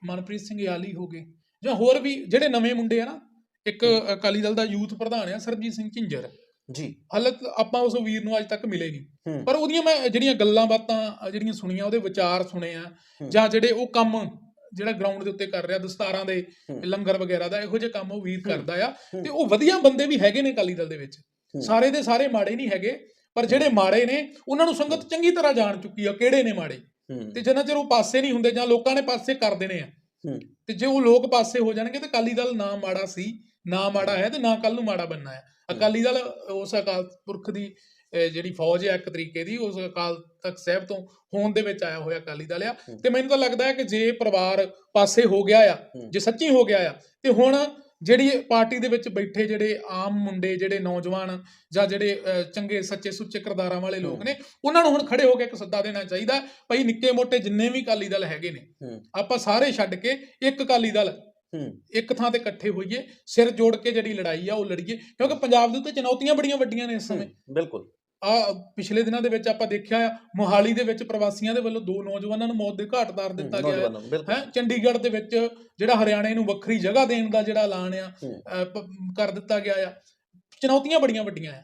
ਮਨਪ੍ਰੀਤ ਸਿੰਘ ਯਾਲੀ ਹੋ ਗਏ ਜਾਂ ਹੋਰ ਵੀ ਜਿਹੜੇ ਨਵੇਂ ਮੁੰਡੇ ਆ ਨਾ ਇੱਕ ਅਕਾਲੀ ਦਲ ਦਾ ਯੂਥ ਪ੍ਰਧਾਨ ਆ ਸਰਬਜੀਤ ਸਿੰਘ ਝਿੰਜਰ ਜੀ ਹਾਲੇ ਤਾਂ ਆਪਾਂ ਉਸ ਵੀਰ ਨੂੰ ਅੱਜ ਤੱਕ ਮਿਲੇ ਨਹੀਂ ਪਰ ਉਹਦੀਆਂ ਮੈਂ ਜਿਹੜੀਆਂ ਗੱਲਾਂ ਬਾਤਾਂ ਜਿਹੜੀਆਂ ਸੁਣੀਆਂ ਉਹਦੇ ਵਿਚਾਰ ਸੁਣੇ ਆ। ਜਾਂ ਜਿਹੜੇ ਉਹ ਕੰਮ ਜਿਹੜਾ ਗਰਾਊਂਡ ਦੇ ਉੱਤੇ ਕਰ ਰਿਹਾ ਦਸਤਾਰਾਂ ਦੇ। ਲੰਗਰ ਵਗੈਰਾ ਦਾ ਇਹੋ ਜਿਹੇ ਕੰਮ ਉਹ ਵੀਰ। ਕਰਦਾ ਆ। ਤੇ ਉਹ ਵਧੀਆ ਬੰਦੇ ਵੀ ਹੈਗੇ ਨੇ ਅਕਾਲੀ ਦਲ ਦੇ ਵਿੱਚ। ਸਾਰੇ ਦੇ ਸਾਰੇ ਮਾੜੇ ਨਹੀਂ ਹੈਗੇ ਪਰ ਜਿਹੜੇ ਮਾੜੇ ਨੇ ਉਹਨਾਂ ਨੂੰ ਸੰਗਤ ਚੰਗੀ ਤਰ੍ਹਾਂ ਜਾਣ ਚੁੱਕੀ ਆ ਕਿਹੜੇ ਨੇ ਮਾੜੇ? ਤੇ ਜਿੰਨਾ ਚਿਰ ਉਹ ਪਾਸੇ ਨਹੀਂ ਹੁੰਦੇ ਜਾਂ ਲੋਕਾਂ ਨੇ ਪਾਸੇ ਕਰ ਦੇਣੇ ਆ। ਤੇ ਜੇ ਉਹ ਲੋਕ ਪਾਸੇ ਹੋ ਜਾਣਗੇ ਤੇ ਅਕਾਲੀ ਦਲ ਨਾ ਮਾੜਾ ਸੀ ਨਾ ਮਾੜਾ ਹੈ ਤੇ ਨਾ ਕੱਲ ਨੂੰ ਮਾੜਾ ਬੰਨਾ ਹੈ। ਅਕਾਲੀ ਦਲ ਉਸ ਅਕਾਲ ਪੁਰਖ ਦੀ ਜਿਹੜੀ ਫੌਜ ਹੈ ਇੱਕ ਤਰੀਕੇ ਦੀ ਉਸ ਅਕਾਲ ਤਖਤ ਸਾਹਿਬ ਤੋਂ ਹੋਂਦ ਦੇ ਵਿੱਚ ਆਇਆ ਹੋਇਆ ਅਕਾਲੀ ਦਲ ਆ। ਤੇ ਮੈਨੂੰ ਤਾਂ ਲੱਗਦਾ ਹੈ ਕਿ ਜੇ ਪਰਿਵਾਰ ਪਾਸੇ ਹੋ ਗਿਆ ਆ। ਜੇ ਸੱਚੀ ਹੋ ਗਿਆ ਆ ਤੇ ਹੁਣ ਜਿਹੜੀ ਪਾਰਟੀ ਦੇ ਵਿੱਚ ਬੈਠੇ ਜਿਹੜੇ ਆਮ ਮੁੰਡੇ ਜਿਹੜੇ ਨੌਜਵਾਨ ਜਾਂ ਜਿਹੜੇ ਚੰਗੇ ਸੱਚੇ ਸੁੱਚੇ ਕਿਰਦਾਰਾਂ ਵਾਲੇ ਲੋਕ। ਨੇ ਉਹਨਾਂ ਨੂੰ ਹੁਣ ਖੜੇ ਹੋ ਕੇ ਇੱਕ ਸੱਦਾ ਦੇਣਾ ਚਾਹੀਦਾ ਭਾਈ ਨਿੱਕੇ ਮੋਟੇ ਜਿੰਨੇ ਵੀ ਅਕਾਲੀ ਦਲ ਹੈਗੇ ਨੇ ਆਪਾਂ ਸਾਰੇ ਛੱਡ ਕੇ ਇੱਕ ਅਕਾਲੀ ਦਲ ਇੱਕ ਥਾਂ ਤੇ ਇਕੱਠੇ ਹੋਈਏ ਸਿਰ ਜੋੜ ਕੇ ਜਿਹੜੀ ਲੜਾਈ ਆ ਉਹ ਲੜੀਏ ਕਿਉਂਕਿ ਪੰਜਾਬ ਦੇ ਉੱਤੇ ਚੁਣੌਤੀਆਂ ਬੜੀਆਂ ਵੱਡੀਆਂ ਨੇ ਇਸ ਸਮੇਂ। ਬਿਲਕੁਲ। ਆ ਪਿਛਲੇ ਦਿਨਾਂ ਦੇ ਵਿੱਚ ਆਪਾਂ ਦੇਖਿਆ ਮੋਹਾਲੀ ਦੇ ਵਿੱਚ ਪ੍ਰਵਾਸੀਆਂ ਦੇ ਵੱਲੋਂ ਦੋ ਨੌਜਵਾਨਾਂ ਨੂੰ ਮੌਤ ਦੇ ਘਾਟ ਉਤਾਰ ਦਿੱਤਾ ਗਿਆ ਹੈ। ਚੰਡੀਗੜ੍ਹ ਦੇ ਵਿੱਚ ਜਿਹੜਾ ਹਰਿਆਣੇ ਨੂੰ ਵੱਖਰੀ ਜਗ੍ਹਾ ਦੇਣ ਦਾ ਜਿਹੜਾ ਐਲਾਨ ਆ ਕਰ ਦਿੱਤਾ ਗਿਆ ਆ। ਚੁਣੌਤੀਆਂ ਬੜੀਆਂ ਵੱਡੀਆਂ ਆ।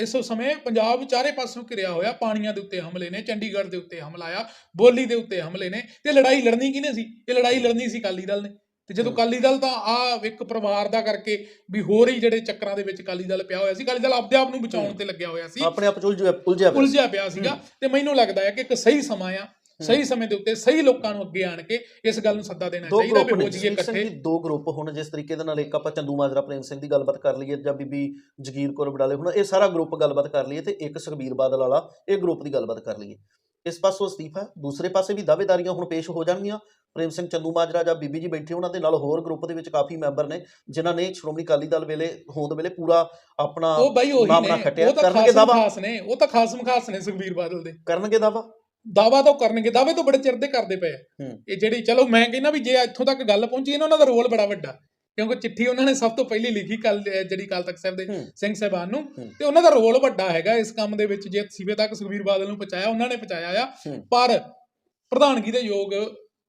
ਇਸ ਸਮੇਂ ਪੰਜਾਬ ਚਾਰੇ ਪਾਸੋਂ ਘਿਰਿਆ ਹੋਇਆ ਪਾਣੀਆਂ ਦੇ ਉੱਤੇ ਹਮਲੇ ਨੇ ਚੰਡੀਗੜ੍ਹ ਦੇ ਉੱਤੇ ਹਮਲਾ ਆ ਬੋਲੀ ਦੇ ਉੱਤੇ ਹਮਲੇ ਨੇ ਤੇ ਲੜਾਈ ਲੜਨੀ ਕਿਹਨੇ ਸੀ? ਇਹ ਲੜਾਈ ਲੜਨੀ ਸੀ ਅਕਾਲੀ ਦਲ ਨੇ। ਤੇ ਜਦੋਂ ਹੂੰ। ਅਕਾਲੀ ਦਲ ਤਾਂ ਆ ਇੱਕ ਪਰਿਵਾਰ ਦਾ ਕਰਕੇ ਵੀ ਹੋਰ ਹੀ ਜਿਹੜੇ ਚੱਕਰਾਂ ਦੇ ਵਿੱਚ ਅਕਾਲੀ ਦਲ ਪਿਆ ਹੋਇਆ ਸੀ ਅਕਾਲੀ ਦਲ ਆਪਦੇ ਆਪ ਨੂੰ ਬਚਾਉਣ। ਤੇ ਲੱਗਿਆ ਹੋਇਆ ਸੀ ਆਪਣੇ ਆਪ ਉਲਝਿਆ ਉਲਝਿਆ ਪਿਆ। ਉਲਝਿਆ ਪਿਆ ਸੀਗਾ ਤੇ ਮੈਨੂੰ ਲੱਗਦਾ ਹੈ ਕਿ ਇੱਕ ਸਹੀ ਸਮਾਂ ਆ ਸਹੀ ਸਮੇਂ ਦੇ ਉੱਤੇ ਸਹੀ ਲੋਕਾਂ ਨੂੰ ਅੱਗੇ ਆਣ ਕੇ ਇਸ ਗੱਲ ਨੂੰ ਸੱਦਾ ਦੇਣਾ ਚਾਹੀਦਾ ਵੀ ਹੋ ਜਾਈਏ ਇਕੱਠੇ ਦੋ ਗਰੁੱਪ ਹੁਣ ਜਿਸ ਤਰੀਕੇ ਦੇ ਨਾਲ ਇੱਕ ਆਪਾਂ ਚੰਦੂ ਮਾਜਰਾ ਪ੍ਰੇਮ ਸਿੰਘ ਦੀ ਗੱਲਬਾਤ ਕਰ ਲਈਏ ਜਾਂ ਬੀਬੀ ਜਗੀਰ ਕੌਰ ਬਡਾਲੇ ਹੁਣ ਇਹ ਸਾਰਾ ਗਰੁੱਪ ਗੱਲਬਾਤ ਕਰ ਲਈਏ ਤੇ ਇੱਕ ਸੁਖਬੀਰ ਬਾਦਲ ਵਾਲਾ ਇਹ ਗਰੁੱਪ ਦੀ ਗੱਲਬਾਤ ਕਰ ਲਈਏ ਇਸ ਪਾਸੋਂ ਅਸਤੀਫਾ ਦੂਸਰੇ ਪਾਸੇ ਵੀ ਦਾਅਵੇਦਾਰੀਆਂ ਹੁਣ ਪੇਸ਼ ਹੋ ਜਾਣਗੀਆਂ ਪ੍ਰੇਮ ਸਿੰਘ ਚੰਦੂ ਮਾਜਰਾ ਜਾਂ ਬੀਬੀ ਜੀ ਬੈਠੇ ਉਹਨਾਂ ਦੇ ਨਾਲ ਹੋਰ ਗਰੁੱਪ ਦੇ ਵਿੱਚ ਕਾਫੀ ਮੈਂਬਰ ਨੇ ਜਿਨ੍ਹਾਂ ਨੇ ਸ਼੍ਰੋਮਣੀ ਅਕਾਲੀ ਦਲ ਵੇਲੇ ਹੋਂਦ ਵੇਲੇ ਪੂਰਾ ਆਪਣਾ ਉਹ ਬਾਈ ਉਹੀ ਨੇ ਖੱਟਿਆ। ਕਰਨਗੇ ਦਾਵਾ? ਖਾਸ ਨੇ ਉਹ ਤਾਂ ਖਾਸਮ ਖਾਸ ਨੇ ਸੁਖਬੀਰ ਬਾਦਲ ਦੇ ਕਰਨਗੇ ਦਾਵਾ ਦਾਵਾ ਤਾਂ ਕਰਨਗੇ ਦਾਅਵੇ ਤਾਂ ਬੜੇ ਚਿਰ ਦੇ ਕਰਦੇ ਪਏ। ਇਹ ਜਿਹੜੀ ਚਲੋ ਮੈਂ ਕਹਿੰਦਾ ਵੀ ਜੇ ਇੱਥੋਂ ਤੱਕ ਗੱਲ ਪਹੁੰਚੀ ਇਹਨਾਂ ਦਾ ਰੋਲ ਬੜਾ ਵੱਡਾ ਕਿਉਂਕਿ ਚਿੱਠੀ ਉਹਨਾਂ ਨੇ ਸਭ ਤੋਂ ਪਹਿਲੀ ਲਿਖੀ ਕੱਲ ਜਿਹੜੀ ਕਾਲ ਤਖਤ ਸਾਹਿਬ ਦੇ। ਸਿੰਘ ਸਾਹਿਬਾਨ ਨੂੰ। ਤੇ ਉਹਨਾਂ ਦਾ ਰੋਲ ਵੱਡਾ ਹੈਗਾ ਇਸ ਕੰਮ ਦੇ ਵਿੱਚ ਜੇ ਸੀਵੇ ਤੱਕ ਸੁਖਬੀਰ ਬਾਦਲ ਨੂੰ ਪਹੁੰਚਾਇਆ ਉਹਨਾਂ ਨੇ ਪਹੁੰਚਾਇਆ ਆ। ਪਰ ਪ੍ਰਧਾਨਗੀ ਦੇ ਯੋਗ